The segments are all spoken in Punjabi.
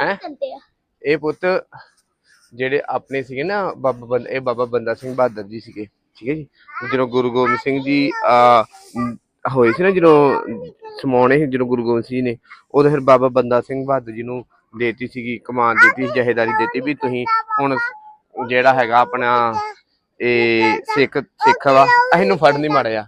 ਹੈਂ? ਕੰਦੇ ਆ। ਇਹ ਪੁੱਤ ਜਿਹੜੇ ਆਪਣੇ ਸੀਗੇ ਨਾ ਬਾਬਾ ਬੰਦ ਇਹ ਬਾਬਾ ਬੰਦਾ ਸਿੰਘ ਬਹਾਦਰ ਜੀ ਸੀਗੇ ਠੀਕ ਹੈ ਜੀ? ਜਦੋਂ ਗੁਰੂ ਗੋਬਿੰਦ ਸਿੰਘ ਜੀ ਆ ਹੋਏ ਸੀ ਨਾ ਜਦੋਂ ਸਮਾਉਣੇ ਸੀ ਜਦੋਂ ਗੁਰੂ ਗੋਬਿੰਦ ਸਿੰਘ ਜੀ ਨੇ ਉਦੋਂ ਫਿਰ ਬਾਬਾ ਬੰਦਾ ਸਿੰਘ ਬਹਾਦਰ ਜੀ ਨੂੰ ਦੇਤੀ ਸੀਗੀ ਕਮਾਨ ਦਿੱਤੀ ਸੀ, ਜਹੇਦਾਰੀ ਦਿੱਤੀ ਵੀ ਤੁਸੀਂ ਹੁਣ ਜਿਹੜਾ ਹੈਗਾ ਆਪਣਾ ਇਹ ਸਿੱਖ ਸਿੱਖ ਵਾ ਅਸੀਂ ਨੂੰ ਫੜ ਨਹੀਂ ਮਾਰਿਆ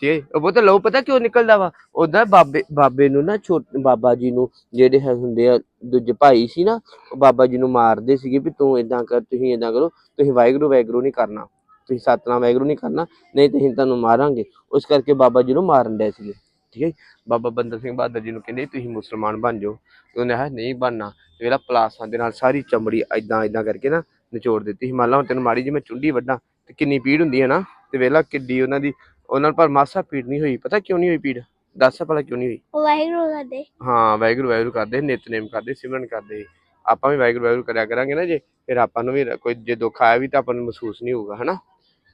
ਠੀਕ ਹੈ ਉਹ ਬਹੁਤ ਲੋ ਪਤਾ ਕਿਉਂ ਨਿਕਲਦਾ ਵਾ? ਉਹਦਾ ਬਾਬੇ ਬਾਬੇ ਨੂੰ ਨਾ ਛੋਟੇ ਬਾਬਾ ਜੀ ਨੂੰ ਜਿਹੜੇ ਹੁੰਦੇ ਆ, ਦੂਜੇ ਭਾਈ ਸੀ ਨਾ, ਉਹ ਬਾਬਾ ਜੀ ਨੂੰ ਮਾਰਦੇ ਸੀਗੇ ਵੀ ਤੂੰ ਇਦਾਂ ਕਰ, ਤੁਸੀਂ ਇਦਾਂ ਕਰੋ, ਤੁਸੀਂ ਵਾਹਿਗੁਰੂ ਵਾਹਿਗੁਰੂ ਨਹੀਂ ਕਰਨਾ। ਤੁਸੀਂ ਸਤਨਾਮ ਵਾਹਿਗੁਰੂ ਨਹੀਂ ਕਰਨਾ, ਨਹੀਂ ਤੇ ਅਸੀਂ ਤੁਹਾਨੂੰ ਮਾਰਾਂਗੇ। ਉਸ ਕਰਕੇ ਬਾਬਾ ਜੀ ਨੂੰ ਮਾਰਨ ਦੇ ਸੀਗੇ। ਠੀਕ ਹੈ ਬਾਬਾ ਬੰਦਾ ਸਿੰਘ ਬਹਾਦਰ ਜੀ ਨੂੰ ਕਹਿੰਦੇ, ਤੁਸੀਂ ਮੁਸਲਮਾਨ ਬਣ ਜਾਓ। ਉਹਨੇ ਕਿਹਾ ਨਹੀਂ ਬਣਨਾ। ਤੇ ਪਲਾਸਾਂ ਦੇ ਨਾਲ ਸਾਰੀ ਚਮੜੀ ਇਦਾਂ ਇਦਾਂ ਕਰਕੇ ਨਾ ਨਿਚੋੜ ਦਿੱਤੀ। ਸੀ ਮੰਨ ਹੁਣ ਤੈਨੂੰ ਮਾੜੀ ਜੀ ਮੈਂ ਚੁੰਡੀ ਵੱਢਾਂ, ਤੇ ਕਿੰਨੀ ਪੀੜ ਹੁੰਦੀ ਹੈ ਨਾ? ਤੇ ਵੇਲਾ ਕਿੱਡੀ ਉਹਨਾਂ ਦੀ ਉਹਨਾਂ ਪਰ ਮਾਸਾ ਪੀੜ ਨਹੀਂ ਹੋਈ। ਪਤਾ ਕਿਉਂ ਨਹੀਂ ਹੋਈ ਪੀੜ? ਦੱਸ ਭਲਾ ਕਿਉਂ ਨਹੀਂ ਹੋਈ? ਉਹ ਵਾਹਿਗੁਰੂ ਕਰਦੇ। ਹਾਂ ਵਾਹਿਗੁਰੂ ਵਾਹਿਗੁਰੂ ਕਰਦੇ ਨਿਤਨੇਮ ਕਰਦੇ ਸਿਮਰਨ ਕਰਦੇ। ਆਪਾਂ ਵੀ ਵਾਹਿਗੁਰੂ ਵਾਹਿਗੁਰੂ ਕਰਿਆ ਕਰਾਂਗੇ ਨਾ ਜੇ ਫਿਰ ਆਪਾਂ ਨੂੰ ਵੀ ਕੋਈ ਜੇ ਦੁੱਖ ਆਇਆ ਵੀ ਤਾਂ ਆਪਾਂ ਨੂੰ ਮਹਿਸੂਸ ਨਹੀਂ ਹੋਊਗਾ ਹਨਾ?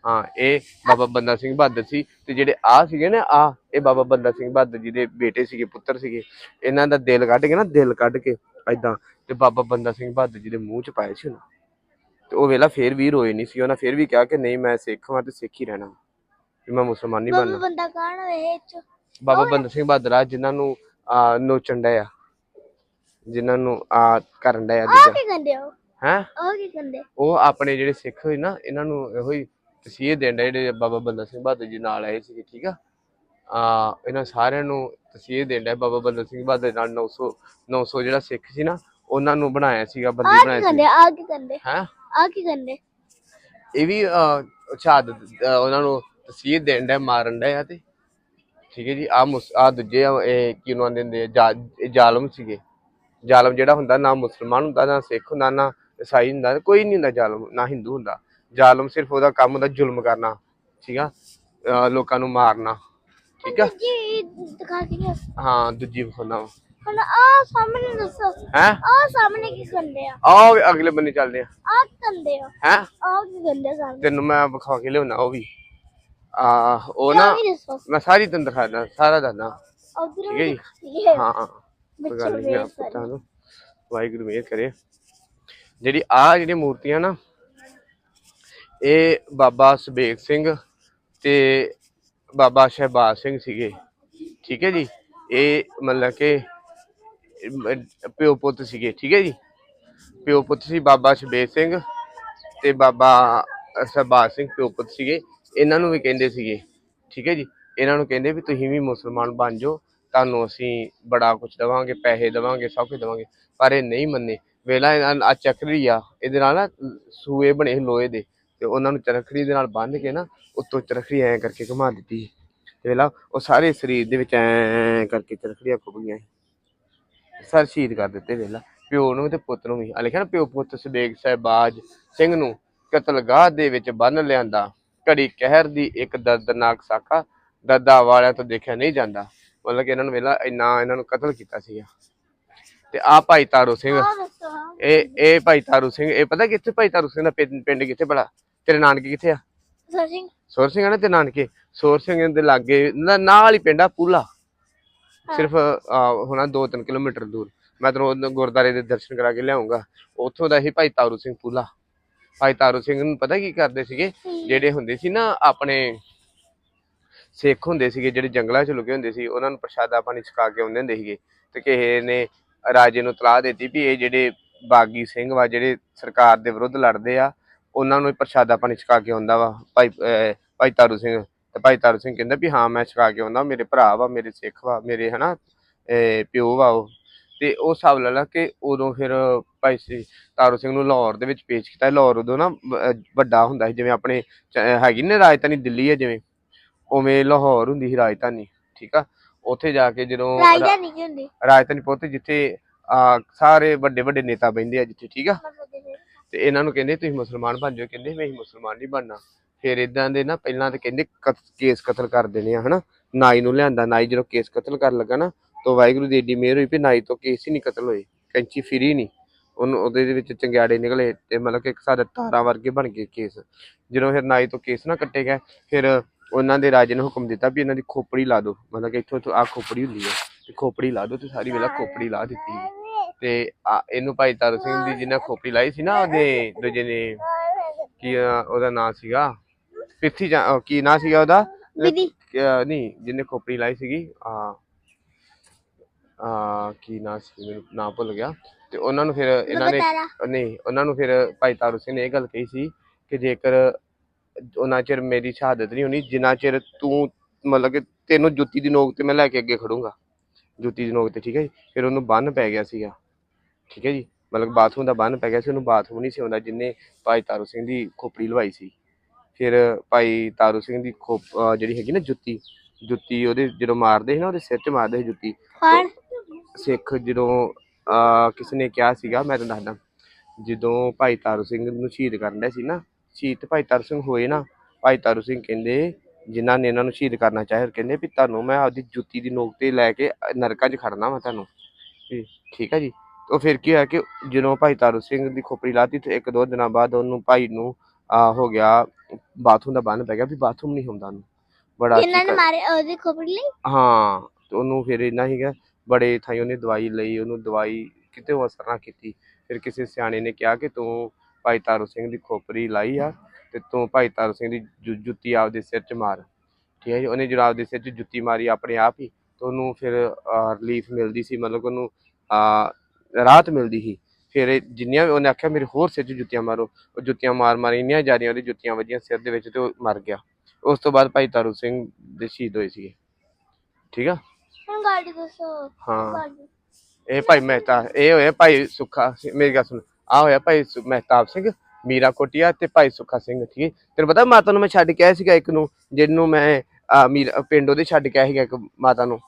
ਹਾਂ ਇਹ ਬਾਬਾ ਬੰਦਾ ਸਿੰਘ ਬਹਾਦਰ ਸੀ ਤੇ ਜਿਹੜੇ ਆ ਸੀਗੇ ਨਾ ਆ ਇਹ ਬਾਬਾ ਬੰਦਾ ਸਿੰਘ ਬਹਾਦਰ ਜੀ ਦੇ ਬੇਟੇ ਸੀਗੇ ਪੁੱਤਰ ਸੀਗੇ। ਇਹਨਾਂ ਦਾ ਦਿਲ ਕੱਢ ਕੇ ਨਾ ਦਿਲ ਕੱਢ ਕੇ ਐਦਾਂ ਤੇ ਬਾਬਾ ਬੰਦਾ ਸਿੰਘ ਬਹਾਦਰ ਜੀ ਦੇ ਮੂੰਹ ਚ ਪਾਏ ਸੀ ਉਹਨਾਂ। ਤੇ ਉਹ ਵੇਲਾ ਫੇਰ ਵੀ ਰੋਏ ਨਹੀਂ ਸੀ ਉਹਨਾਂ ਫੇਰ ਵੀ ਕਿਹਾ ਕਿ ਨਹੀਂ ਮੈਂ ਸਿੱਖ ਹਾਂ ਤੇ ਸਿੱਖ ਹੀ ਰਹਿਣਾ। ਵੀ ਮੈਂ ਮੁਸਲਮਾਨ ਨਹੀਂ ਬਾਬਾ ਬਣਨਾ। ਬੰਦਾ ਕਾਣ ਹੋਏ ਚ? ਬਾਬਾ ਬੰਦਾ ਸਿੰਘ ਬਹਾਦਰ ਆ ਜਿਨ੍ਹਾਂ ਨੂੰ ਆ ਨੋਚਣ ਡਿਆ ਜਿਨ੍ਹਾਂ ਨੂੰ ਆ ਕਰਨ ਡਿਆ ਆ ਦੂਜਾ। ਕੀ ਕੰਦੇ ਹੋ? ਹੈ? ਉਹ ਕੀ ਕੰਦੇ ਉਹ ਆਪਣੇ ਜਿਹੜੇ ਸਿੱਖ ਹੋਏ ਨਾ ਇਹਨਾਂ ਨੂੰ ਇਹੋ ਹੀ ਤਸੀਹੇ ਦੇਣ ਡਏ ਜਿਹੜੇ ਬਾਬਾ ਬੰਦਾ ਸਿੰਘ ਬਹਾਦਰ ਜੀ ਨਾਲ ਆਏ ਸੀਗੇ ਠੀਕ ਆ? ਆ ਇਹਨਾਂ ਸਾਰਿਆਂ ਨੂੰ ਤਸੀਹੇ ਦੇਣ ਡਿਆ ਬਾਬਾ ਬੰਦਾ ਸਿੰਘ ਬਹਾਦਰ ਨਾਲ 900 900 ਜਿਹੜਾ ਸਿੱਖ ਸੀ ਨਾ ਉਹਨਾਂ ਨੂੰ ਬਣਾਇਆ ਸੀਗਾ ਆ ਬੰਦੀ ਕੀ ਬਣਾਇਆ ਸੀ ਆ ਕੀ ਕੰਦੇ ਹੈ? ਆ ਕੀ ਕੰਦੇ ਇਹ ਵੀ ਅਹ, ਸ਼ਹਾਦਤ ਅਹ, ਉਹਨਾਂ ਨੂੰ ਤਸੀਹੇ ਦੇਣ ਡਿਆ ਮਾਰਨ ਡਿਆ ਤੇ। ਠੀਕ ਹੈ ਜੀ ਆ ਆ ਦੂਜੇ ਆ, ਇਹ ਕੀ ਉਹਨਾਂ ਦੇ ਆ, ਇਹ ਜ਼ਾਲਮ ਸੀਗੇ। ਜ਼ਾਲਮ ਜਿਹੜਾ ਹੁੰਦਾ ਨਾ ਮੁਸਲਮਾਨ ਹੁੰਦਾ ਨਾ ਸਿੱਖ ਹੁੰਦਾ ਨਾ ਈਸਾਈ ਹੁੰਦਾ ਕੋਈ ਨਹੀਂ ਹੁੰਦਾ ਜ਼ਾਲਮ ਨਾ ਹਿੰਦੂ ਹੁੰਦਾ। ਜ਼ਾਲਮ ਸਿਰਫ ਉਹਦਾ ਕੰਮ ਹੁੰਦਾ ਜ਼ੁਲਮ ਕਰਨਾ ਠੀਕ ਆ ਲੋਕਾਂ ਨੂੰ ਮਾਰਨਾ ਠੀਕ ਆ। ਦਿਖਾ ਕੇ ਹਾਂ ਦੂਜੀ ਵਿਖਾਉਣਾ ਹੁਣ ਆ ਸਾਹਮਣੇ ਦੱਸੋ। ਹੈ? ਆ ਸਾਹਮਣੇ ਕੀ ਕੰਦੇ ਆ? ਆਓ ਅਗਲੇ ਬੰਨੇ ਚੱਲਦੇ ਆ। ਆ ਕੰਦੇ ਆ? ਹੈ? ਆ ਕੀ ਕੰਦੇ ਸਾਹਮਣੇ? ਤੈਨੂੰ ਮੈਂ ਵਿਖਾ ਕੇ ਲਿਆਉਣਾ ਉਹ ਵੀ। ਆ ਉਹ ਨਾ ਮੈਂ ਸਾਰੀ ਤੈਨੂੰ ਦਿਖਾਣਾ ਸਾਰਾ ਉਧਰ ਠੀਕ ਹੈ ਜੀ? ਹਾਂ ਹਾਂ। ਕੋਈ ਗੱਲ ਨਹੀਂ ਆਪਾਂ ਤੁਹਾਨੂੰ ਵਾਹਿਗੁਰੂ ਮਿਹਰ ਕਰੇ। ਜਿਹੜੀ ਆ ਜਿਹੜੀ ਮੂਰਤੀਆਂ ਨਾ ਇਹ ਬਾਬਾ ਸੁਬੇਗ ਸਿੰਘ ਤੇ ਬਾਬਾ ਸ਼ਹਿਬਾਜ਼ ਸਿੰਘ ਸੀਗੇ। ਠੀਕ ਹੈ ਜੀ? ਇਹ ਮਤਲਬ ਕਿ ਪਿਓ ਪੁੱਤ ਸੀਗੇ। ਠੀਕ ਹੈ ਜੀ? ਪਿਓ ਪੁੱਤ ਸੀ ਬਾਬਾ ਸ਼ਬੇਗ ਸਿੰਘ ਤੇ ਬਾਬਾ ਸ਼ਹਿਬਾਜ਼ ਸਿੰਘ ਪਿਓ ਪੁੱਤ ਸੀਗੇ। ਇਹਨਾਂ ਨੂੰ ਵੀ ਕਹਿੰਦੇ ਸੀਗੇ, ਠੀਕ ਹੈ ਜੀ? ਇਹਨਾਂ ਨੂੰ ਕਹਿੰਦੇ ਵੀ ਤੁਸੀਂ ਵੀ ਮੁਸਲਮਾਨ ਬਣ ਜਾਓ, ਤੁਹਾਨੂੰ ਅਸੀਂ ਬੜਾ ਕੁਝ ਦਵਾਂਗੇ, ਪੈਸੇ ਦਵਾਂਗੇ, ਸਭ ਕੁਝ ਦਵਾਂਗੇ, ਪਰ ਇਹ ਨਹੀਂ ਮੰਨੇ। ਵੇਲਾ ਇਹਨਾਂ ਆ ਚੱਕਰੀ ਆ, ਇਹਦੇ ਨਾਲ ਨਾ ਸੂਏ ਬਣੇ ਲੋਹੇ ਦੇ, ਤੇ ਉਹਨਾਂ ਨੂੰ ਚਰਖੜੀ ਦੇ ਨਾਲ ਬੰਨ੍ਹ ਕੇ ਨਾ ਉੱਤੋਂ ਚਰਖੜੀ ਐਂ ਕਰਕੇ ਘੁਮਾ ਦਿੱਤੀ ਤੇ ਵੇਲਾ ਉਹ ਸਾਰੇ ਸਰੀਰ ਦੇ ਵਿੱਚ ਐਂ ਕਰਕੇ ਚਰਖੜੀਆਂ ਖੁੱਭ ਗਈਆਂ ਸਰ ਸ਼ਹੀਦ ਕਰ ਦਿੱਤੇ ਵੇਲਾ ਪਿਓ ਨੂੰ ਤੇ ਪੁੱਤ ਨੂੰ ਵੀ। ਆ ਲਿਖਿਆ ਨਾ ਪਿਓ ਪੁੱਤ ਸਬੇਗ ਸਹਿਬਾਜ ਸਿੰਘ ਨੂੰ ਕਤਲਗਾਹ ਦੇ ਵਿੱਚ ਬੰਨ ਲਿਆਂਦਾ। ਘੜੀ ਕਹਿਰ ਦੀ ਇੱਕ ਦਰਦਨਾਕ ਸਾਕਾ ਦਰਦਾ ਵਾਲਿਆਂ ਤੋਂ ਦੇਖਿਆ ਨਹੀਂ ਜਾਂਦਾ। ਮਤਲਬ ਕਿ ਇਹਨਾਂ ਨੂੰ ਵੇਲਾ ਇੰਨਾ ਇਹਨਾਂ ਨੂੰ ਕਤਲ ਕੀਤਾ ਸੀਗਾ। ਤੇ ਆ ਭਾਈ ਤਾਰੂ ਸਿੰਘ ਇਹ ਇਹ ਭਾਈ ਤਾਰੂ ਸਿੰਘ ਇਹ ਪਤਾ ਕਿੱਥੇ ਭਾਈ ਤਾਰੂ ਸਿੰਘ ਦਾ ਪਿੰਡ ਕਿੱਥੇ ਭਲਾ? ਤੇਰੇ ਨਾਨਕੇ ਕਿੱਥੇ ਆ? ਸਰ ਸਿੰਘ। ਸੋਰ ਸਿੰਘ ਆ ਨਾ ਤੇ ਨਾਨਕੇ? ਸੋਰ ਸਿੰਘ ਦੇ ਲਾਗੇ ਨਾ- ਨਾਲ ਹੀ ਪਿੰਡ ਆ ਪੂਲਾ। ਸਿਰਫ ਹੋਣਾ 2-3 ਕਿਲੋਮੀਟਰ ਦੂਰ। ਮੈਂ ਤੈਨੂੰ ਉਹ ਗੁਰਦਾਰੇ ਦੇ ਦਰਸ਼ਨ ਕਰਾ ਕੇ ਲਿਆਉਂਗਾ। ਉੱਥੋਂ ਦਾ ਹੀ ਭਾਈ ਤਾਰੂ ਸਿੰਘ ਪੂਲਾ। ਭਾਈ ਤਾਰੂ ਸਿੰਘ ਨੂੰ ਪਤਾ ਕੀ ਕਰਦੇ ਸੀਗੇ? ਜਿਹੜੇ ਹੁੰਦੇ ਸੀ ਨਾ ਆਪਣੇ ਸਿੱਖ ਹੁੰਦੇ ਸੀਗੇ, ਜਿਹੜੇ ਜੰਗਲਾਂ 'ਚ ਲੁਕੇ ਹੁੰਦੇ ਸੀ, ਉਹਨਾਂ ਨੂੰ ਪ੍ਰਸ਼ਾਦਾ ਪਾਣੀ ਛਕਾ ਕੇ ਆਉਂਦੇ ਹੁੰਦੇ ਸੀਗੇ। ਤੇ ਕਿਸੇ ਨੇ ਰਾਜੇ ਨੂੰ ਤਲਾਹ ਦਿੱਤੀ ਵੀ ਇਹ ਜਿਹੜੇ ਬਾਗੀ ਸਿੰਘ ਵਾ, ਜਿਹੜੇ ਸਰਕਾਰ ਦੇ ਵਿਰੁੱਧ ਲੜਦੇ ਆ, ਉਹਨਾਂ ਨੂੰ ਪ੍ਰਸ਼ਾਦਾ ਪਾਣੀ ਛਕਾ ਕੇ ਆਉਂਦਾ ਵਾ। ਭਾਈ ਭਾਈ ਤਾਰੂ ਸਿੰਘ, ਤੇ ਭਾਈ ਤਾਰੂ ਸਿੰਘ ਕਹਿੰਦਾ ਵੀ ਹਾਂ, ਮੈਂ ਛਕਾ ਕੇ ਆਉਂਦਾ, ਮੇਰੇ ਭਰਾ ਵਾ, ਮੇਰੇ ਸਿੱਖ ਵਾ, ਮੇਰੇ ਹਨਾ ਅਹ ਪਿਓ ਵਾ ਉਹ। ਤੇ ਉਹ ਹਿਸਾਬ ਲਾ ਲਾ ਕਿ ਉਦੋਂ ਫਿਰ ਭਾਈ ਸੀ ਤਾਰੂ ਸਿੰਘ ਨੂੰ ਲਾਹੌਰ ਦੇ ਵਿੱਚ ਪੇਸ਼ ਕੀਤਾ। ਲਾਹੌਰ ਉਦੋਂ ਨਾ ਵੱਡਾ ਹੁੰਦਾ ਸੀ ਜਿਵੇਂ ਆਪਣੇ ਹੈਗੀ ਨੇ ਰਾਜਧਾਨੀ ਦਿੱਲੀ ਹੈ ਜਿਵੇਂ ਉਵੇਂ ਲਾਹੌਰ ਹੁੰਦੀ ਸੀ ਰਾਜਧਾਨੀ ਠੀਕ ਆ? ਉੱਥੇ ਜਾ ਕੇ ਜਦੋਂ ਰਾਜਾ ਨਹੀਂ ਕੀ ਹੁੰਦੀ? ਰਾਜਧਾਨੀ ਪਹੁੰਚੇ ਜਿੱਥੇ ਸਾਰੇ ਵੱਡੇ ਵੱਡੇ ਨੇਤਾ ਬੈਠਦੇ ਆ ਜਿੱਥੇ ਠੀਕ ਆ? ਤੇ ਇਹਨਾਂ ਨੂੰ ਕਹਿੰਦੇ ਤੁਸੀਂ ਮੁਸਲਮਾਨ ਬਣ ਜਾਓ ਕਹਿੰਦੇ ਅਸੀਂ ਮੁਸਲਮਾਨ ਨਹੀਂ ਬਣਨਾ। ਫਿਰ ਇਦਾਂ ਦੇ ਨਾ ਪਹਿਲਾਂ ਤੇ ਕਹਿੰਦੇ ਕੇਸ ਕਤਲ ਕਰ ਦੇਣੇ ਆ ਹਨਾ? ਨਾਈ ਨੂੰ ਲਿਆਂਦਾ ਨਾਈ ਜਦੋਂ ਕੇਸ ਕਤਲ ਕਰਨ ਲੱਗਾ ਨਾ ਤਾਂ ਵਾਹਿਗੁਰੂ ਦੀ ਏਡੀ ਮਿਹਰ ਹੋਈ ਵੀ ਨਾਈ ਤੋਂ ਕੇਸ ਹੀ ਨਹੀਂ ਕਤਲ ਹੋਏ ਕੈਂਚੀ ਫਿਰੀ ਨਹੀਂ। ਉਹਨੂੰ ਉਹਦੇ ਦੇ ਵਿੱਚ ਚੰਗਿਆੜੇ ਨਿਕਲੇ ਤੇ ਮਤਲਬ ਕਿ ਇੱਕ ਸਾਡੇ ਤਾਰਾਂ ਵਰਗੇ ਬਣ ਗਏ ਕੇਸ। ਜਦੋਂ ਫਿਰ ਨਾਈ ਤੋਂ ਕੇਸ ਨਾ ਕੱਟੇ ਗਏ ਫਿਰ ਉਹਨਾਂ ਦੇ ਰਾਜੇ ਨੇ ਹੁਕਮ ਦਿੱਤਾ ਵੀ ਇਹਨਾਂ ਦੀ ਖੋਪੜੀ ਲਾ ਦਿਓ। ਮਤਲਬ ਕਿ ਇੱਥੋਂ ਇੱਥੋਂ ਆ ਖੋਪੜੀ ਹੁੰਦੀ ਹੈ ਤੇ ਖੋਪੜੀ ਲਾ ਦਿਓ ਤੇ ਸਾਰੀ ਵੇਲਾ ਖੋਪੜੀ ਲਾ ਦਿੱਤੀ। ਤੇ ਇਹਨੂੰ ਭਾਈ ਤਾਰੂ ਸਿੰਘ ਦੀ ਜਿਹਨੇ ਖੋਪੜੀ ਲਾਈ ਸੀ ਨਾ ਉਹਦੇ ਦੂਜੇ ਨੇ ਕੀ ਉਹਦਾ ਨਾਂ ਸੀਗਾ? ਪਿੱਥੀ ਕੀ ਨਾਂ ਸੀਗਾ ਉਹਦਾ? ਨਹੀਂ ਜਿਹਨੇ ਖੋਪੜੀ ਲਾਈ ਸੀਗੀ ਆ। ਆ ਕੀ ਨਾਂ ਸੀ ਮੈਨੂੰ ਨਾਂ ਭੁੱਲ ਗਿਆ। ਤੇ ਉਹਨਾਂ ਨੂੰ ਫਿਰ ਇਹਨਾਂ ਨੇ ਨਹੀਂ ਉਹਨਾਂ ਨੂੰ ਫਿਰ ਭਾਈ ਤਾਰੂ ਸਿੰਘ ਨੇ ਇਹ ਗੱਲ ਕਹੀ ਸੀ ਕਿ ਜੇਕਰ ਉਹਨਾਂ ਚਿਰ ਮੇਰੀ ਸ਼ਹਾਦਤ ਨਹੀਂ ਹੋਣੀ ਜਿੰਨਾ ਚਿਰ ਤੂੰ ਮਤਲਬ ਕਿ ਤੈਨੂੰ ਜੁੱਤੀ ਦੀ ਨੋਕ ਤੇ ਮੈਂ ਲੈ ਕੇ ਅੱਗੇ ਖੜੂੰਗਾ। ਜੁੱਤੀ ਦੀ ਨੋਕ ਤੇ ਠੀਕ ਹੈ ਜੀ? ਫਿਰ ਉਹਨੂੰ ਬੰਨ ਪੈ ਗਿਆ ਸੀਗਾ। ਠੀਕ ਹੈ ਜੀ? ਮਤਲਬ ਬਾਥਰੂਮ ਦਾ ਬੰਨ ਪੈ ਗਿਆ ਸੀ ਉਹਨੂੰ ਬਾਥਰੂਮ ਨਹੀਂ ਸੀ ਆਉਂਦਾ ਜਿੰਨੇ ਭਾਈ ਤਾਰੂ ਸਿੰਘ ਦੀ ਖੋਪੜੀ ਲਵਾਈ ਸੀ। ਫਿਰ ਭਾਈ ਤਾਰੂ ਸਿੰਘ ਦੀ ਜਿਹੜੀ ਹੈਗੀ ਨਾ ਜੁੱਤੀ ਜੁੱਤੀ ਉਹਦੇ ਜਦੋਂ ਮਾਰਦੇ ਸੀ ਨਾ ਉਹਦੇ ਸਿਰ 'ਚ ਮਾਰਦੇ ਸੀ ਜੁੱਤੀ। ਸਿੱਖ ਜਦੋਂ ਕਿਸੇ ਨੇ ਕਿਹਾ ਸੀਗਾ ਮੈਂ ਤੁਹਾਨੂੰ ਦੱਸਦਾ। ਜਦੋਂ ਭਾਈ ਤਾਰੂ ਸਿੰਘ ਨੂੰ ਸ਼ਹੀਦ ਕਰਨ ਦੇ ਸੀ ਨਾ ਸ਼ਹੀਦ ਭਾਈ ਤਾਰੂ ਸਿੰਘ ਹੋਏ ਨਾ ਭਾਈ ਤਾਰੂ ਸਿੰਘ ਕਹਿੰਦੇ ਜਿਨ੍ਹਾਂ ਨੇ ਇਹਨਾਂ ਨੂੰ ਸ਼ਹੀਦ ਕਰਨਾ ਚਾਹਿਆ ਕਹਿੰਦੇ ਵੀ ਤੁਹਾਨੂੰ ਮੈਂ ਆਪਦੀ ਜੁੱਤੀ ਦੀ ਨੋਕ ਤੇ ਲੈ ਕੇ ਨਰਕਾਂ 'ਚ ਖੜਨਾ ਵਾ ਤੁਹਾਨੂੰ। ਠੀਕ ਹੈ ਜੀ? ਉਹ ਫਿਰ ਕੀ ਹੋਇਆ ਕਿ ਜਦੋਂ ਭਾਈ ਤਾਰੂ ਸਿੰਘ ਦੀ ਖੋਪੜੀ ਲਾਤੀ ਤੇ ਇੱਕ ਦੋ ਦਿਨਾਂ ਬਾਅਦ ਉਹਨੂੰ ਭਾਈ ਨੂੰ ਆ ਹੋ ਗਿਆ ਬਾਥਰੂਮ ਦਾ ਬੰਨ ਪੈ ਗਿਆ ਵੀ ਬਾਥਰੂਮ ਨਹੀਂ ਹੁੰਦਾ ਉਹਨੂੰ। ਬੜਾ ਇਹਨਾਂ ਨੇ ਮਾਰੇ ਉਹਦੀ ਖੋਪੜੀ ਲਈ? ਹਾਂ ਤੇ ਉਹਨੂੰ ਫਿਰ ਇੰਨਾ ਹੀਗਾ ਬੜੇ ਥਾਈ ਉਹਨੇ ਦਵਾਈ ਲਈ, ਉਹਨੂੰ ਦਵਾਈ ਕਿਤੇ ਉਹ ਅਸਰ ਨਾ ਕੀਤੀ। ਫਿਰ ਕਿਸੇ ਸਿਆਣੇ ਨੇ ਕਿਹਾ ਕਿ ਤੂੰ ਭਾਈ ਤਾਰੂ ਸਿੰਘ ਦੀ ਖੋਪਰੀ ਲਾਈ ਆ ਤੇ ਤੂੰ ਭਾਈ ਤਾਰੂ ਸਿੰਘ ਦੀ ਜੁ- ਜੁੱਤੀ ਆਪਦੇ ਸਿਰ 'ਚ ਮਾਰ। ਠੀਕ ਹੈ ਜੀ? ਉਹਨੇ ਜਦੋਂ ਆਪਦੇ ਸਿਰ 'ਚ ਜੁੱਤੀ ਮਾਰੀ ਆਪਣੇ ਆਪ ਹੀ, ਤੇ ਉਹਨੂੰ ਫਿਰ ਰਿਲੀਫ ਮਿਲਦੀ ਸੀ, ਮਤਲਬ ਉਹਨੂੰ ਰਾਹਤ ਮਿਲਦੀ ਸੀ। ਫਿਰ ਜਿੰਨੀਆਂ ਵੀ ਉਹਨੇ ਆਖਿਆ, ਮੇਰੇ ਹੋਰ ਸਿਰ 'ਚ ਜੁੱਤੀਆਂ ਮਾਰੋ। ਉਹ ਜੁੱਤੀਆਂ ਮਾਰ ਮਾਰ ਇੰਨੀਆਂ ਜ਼ਿਆਦੀਆਂ ਉਹਦੀ ਜੁੱਤੀਆਂ ਵੱਜੀਆਂ ਸਿਰ ਦੇ ਵਿੱਚ ਤੇ ਉਹ ਮਰ ਗਿਆ। ਉਸ ਤੋਂ ਬਾਅਦ ਭਾਈ ਤਾਰੂ ਸਿੰਘ ਦੇ ਸ਼ਹੀਦ ਹੋਏ ਸੀਗੇ। ਠੀਕ ਆ? ਹੁਣ ਗਾੜੀ ਦੱਸੋ ਹਾਂ। ਗਾੜੀ। ਇਹ ਭਾਈ ਮਹਿਤਾ ਇਹ ਹੋਇਆ ਭਾਈ ਸੁੱਖਾ ਸਿੰਘ- ਮੇਰੀ ਗੱਲ ਸੁਣ। ਆ ਹੋਇਆ ਭਾਈ ਸੁ- ਮਹਿਤਾਬ ਸਿੰਘ ਮੀਰਾ ਕੋਟੀਆ ਤੇ ਭਾਈ ਸੁੱਖਾ ਸਿੰਘ ਠੀਕ ਹੈ? ਤੈਨੂੰ ਪਤਾ ਮਾਤਾ ਨੂੰ ਮੈਂ ਛੱਡ ਕੇ ਆਇਆ ਸੀਗਾ ਇੱਕ ਨੂੰ ਜਿਹਨੂੰ ਮੈਂ ਆ, ਮੀਰਾ ਪਿੰਡ ਉਹਦੇ ਛੱਡ ਕੇ ਆਇਆ ਸੀਗਾ ਇੱਕ ਮਾਤਾ ਨੂੰ।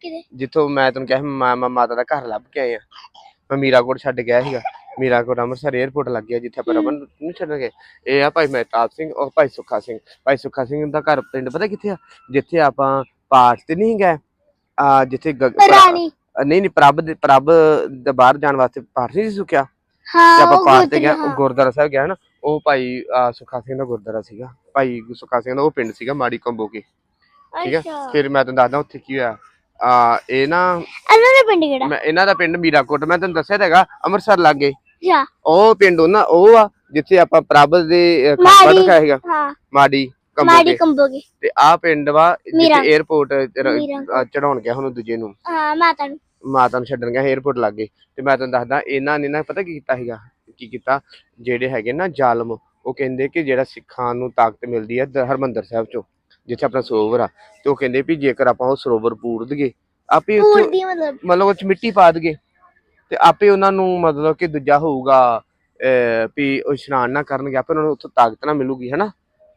ਕਿਤੇ ਜਿੱਥੋਂ ਮੈਂ ਤੈਨੂੰ ਕਿਹਾ ਸੀ ਮੈਂ ਮੈਂ ਮਾਤਾ ਦਾ ਘਰ ਲੱਭ ਕੇ ਆਇਆ। ਮੈਂ ਮੀਰਾਕੋਟ ਛੱਡ ਕੇ ਆਇਆ ਸੀਗਾ। ਮੀਰਾਕੋਟ ਅੰਮ੍ਰਿਤਸਰ 에ਅਰਪੋਰਟ ਲੱਗ ਗਿਆ ਜਿੱਥੇ ਆਪਾਂ ਰਮਨ ਨੂੰ ਛੱਡ ਗਏ। ਇਹ ਆ ਭਾਈ ਮਹਿਤਾਬ ਸਿੰਘ ਔਰ ਭਾਈ ਸੁੱਖਾ ਸਿੰਘ। ਭਾਈ ਸੁੱਖਾ ਸਿੰਘ ਦਾ ਘਰ ਪਿੰਡ ਪਤਾ ਕਿੱਥੇ ਆ? ਜਿੱਥੇ ਆਪਾਂ ਪਾਠ ਤੇ ਨਹੀਂ ਗਏ। ਆ ਜਿੱਥੇ ਗ- ਰਾਣੀ। ਅ, ਨਹੀਂ ਨਹੀਂ ਪ੍ਰਭ ਦੇ ਪ੍ਰਭ ਦੇ ਬਾਹਰ ਜਾਣ ਵਾਸਤੇ ਪਾਠ ਨਹੀਂ ਸੀ ਸੁੱਕਿਆ? ਤੇ ਹਾਂ ਆਪਾਂ ਉਹ ਪਾਠ ਤੇ ਗਿਆ ਉਹ। ਗੁਰਦੁਆਰਾ ਸਾਹਿਬ ਗਿਆ ਨਾ ਉਹ ਭਾਈ ਅ, ਸੁੱਖਾ ਸਿੰਘ ਦਾ ਗੁਰਦੁਆਰਾ ਸੀਗਾ। ਭਾਈ ਸੁੱਖਾ ਸਿੰਘ ਦਾ ਉਹ ਪਿੰਡ ਸੀਗਾ ਮਾੜੀ ਕੰਬੋਕੇ ਠੀਕ ਹੈ ਫਿਰ ਮੈਂ ਤੁਹਾਨੂੰ ਦੱਸਦਾ ਉੱਥੇ ਕੀ ਹੋਇਆ। ਆ ਇਹ ਨਾ ਇਹਨਾਂ ਦਾ ਪਿੰਡ ਕਿਹੜਾ? ਮੈਂ ਇਹਨਾਂ ਦਾ ਪਿੰਡ ਮੀਰਾਕੋਟ। ਮੈਂ ਤੁਹਾਨੂੰ ਦੱਸਿਆ ਤਾਂ ਹੈਗਾ ਅੰਮ੍ਰਿਤਸਰ ਲਾਗੇ। ਅੱਛਾ। ਉਹ ਪਿੰਡ ਉਹਨਾਂ ਉਹ ਆ ਜਿੱਥੇ ਆਪਾਂ ਪ੍ਰਭ ਦੇ ਅ, ਖਾਬਾ ਮਾੜੀ। ਦਿਖਾਇਆ ਹੈਗਾ ਹਾਂ। ਮਾੜੀ। ਮਾੜੀ ਕੰਬੋਗੇ। ਤੇ ਆ ਪਿੰਡ ਵਾ ਜਿੱਥੇ 에ਅਰਪੋਰਟ ਚੜਾਉਣ ਗਿਆ ਹੁਣ ਦੂਜੇ ਨੂੰ। ਹਾਂ ਮਾਤਾ ਨੂੰ। ਮਾਤਾ ਨੂੰ ਛੱਡਣ ਗਿਆ 에ਅਰਪੋਰਟ ਲੱਗੇ। ਤੇ ਮੈਂ ਤੁਹਾਨੂੰ ਦੱਸਦਾ ਇਹਨਾਂ ਨੇ ਨਾ ਪਤਾ ਕੀ ਕੀਤਾ ਹੈਗਾ ਕੀ ਕੀਤਾ? ਜਿਹੜੇ ਹੈਗੇ ਨਾ ਜ਼ਾਲਮ ਉਹ ਕਹਿੰਦੇ ਕਿ ਜਿਹੜਾ ਸਿੱਖਾਂ ਨੂੰ ਤਾਕਤ ਮਿਲਦੀ ਹੈ ਦ- ਸਾਹਿਬ ਚੋਂ ਜਿੱਥੇ ਆਪਣਾ ਸਰੋਵਰ ਆ ਤੇ ਉਹ ਕਹਿੰਦੇ ਵੀ ਜੇਕਰ ਆਪਾਂ ਉਹ ਸਰੋਵਰ ਪੂਰ ਦਈਏ ਆਪੇ ਉੱਥੇ ਮਤਲਬ। ਮਤਲਬ ਉਹ ਚ ਮਿੱਟੀ ਪਾ ਦਗੇ ਤੇ ਆਪੇ ਉਹਨਾਂ ਨੂੰ ਮਤਲਬ ਕਿ ਦੂਜਾ ਹੋਊਗਾ ਅਹ ਉਹ ਇਸ਼ਨਾਨ ਨਾ ਕਰਨਗੇ ਆਪਾਂ ਉਹਨਾਂ ਨੂੰ ਉੱਥੋਂ ਤਾਕਤ ਨਾ ਮਿਲੂਗੀ ਹਨਾ?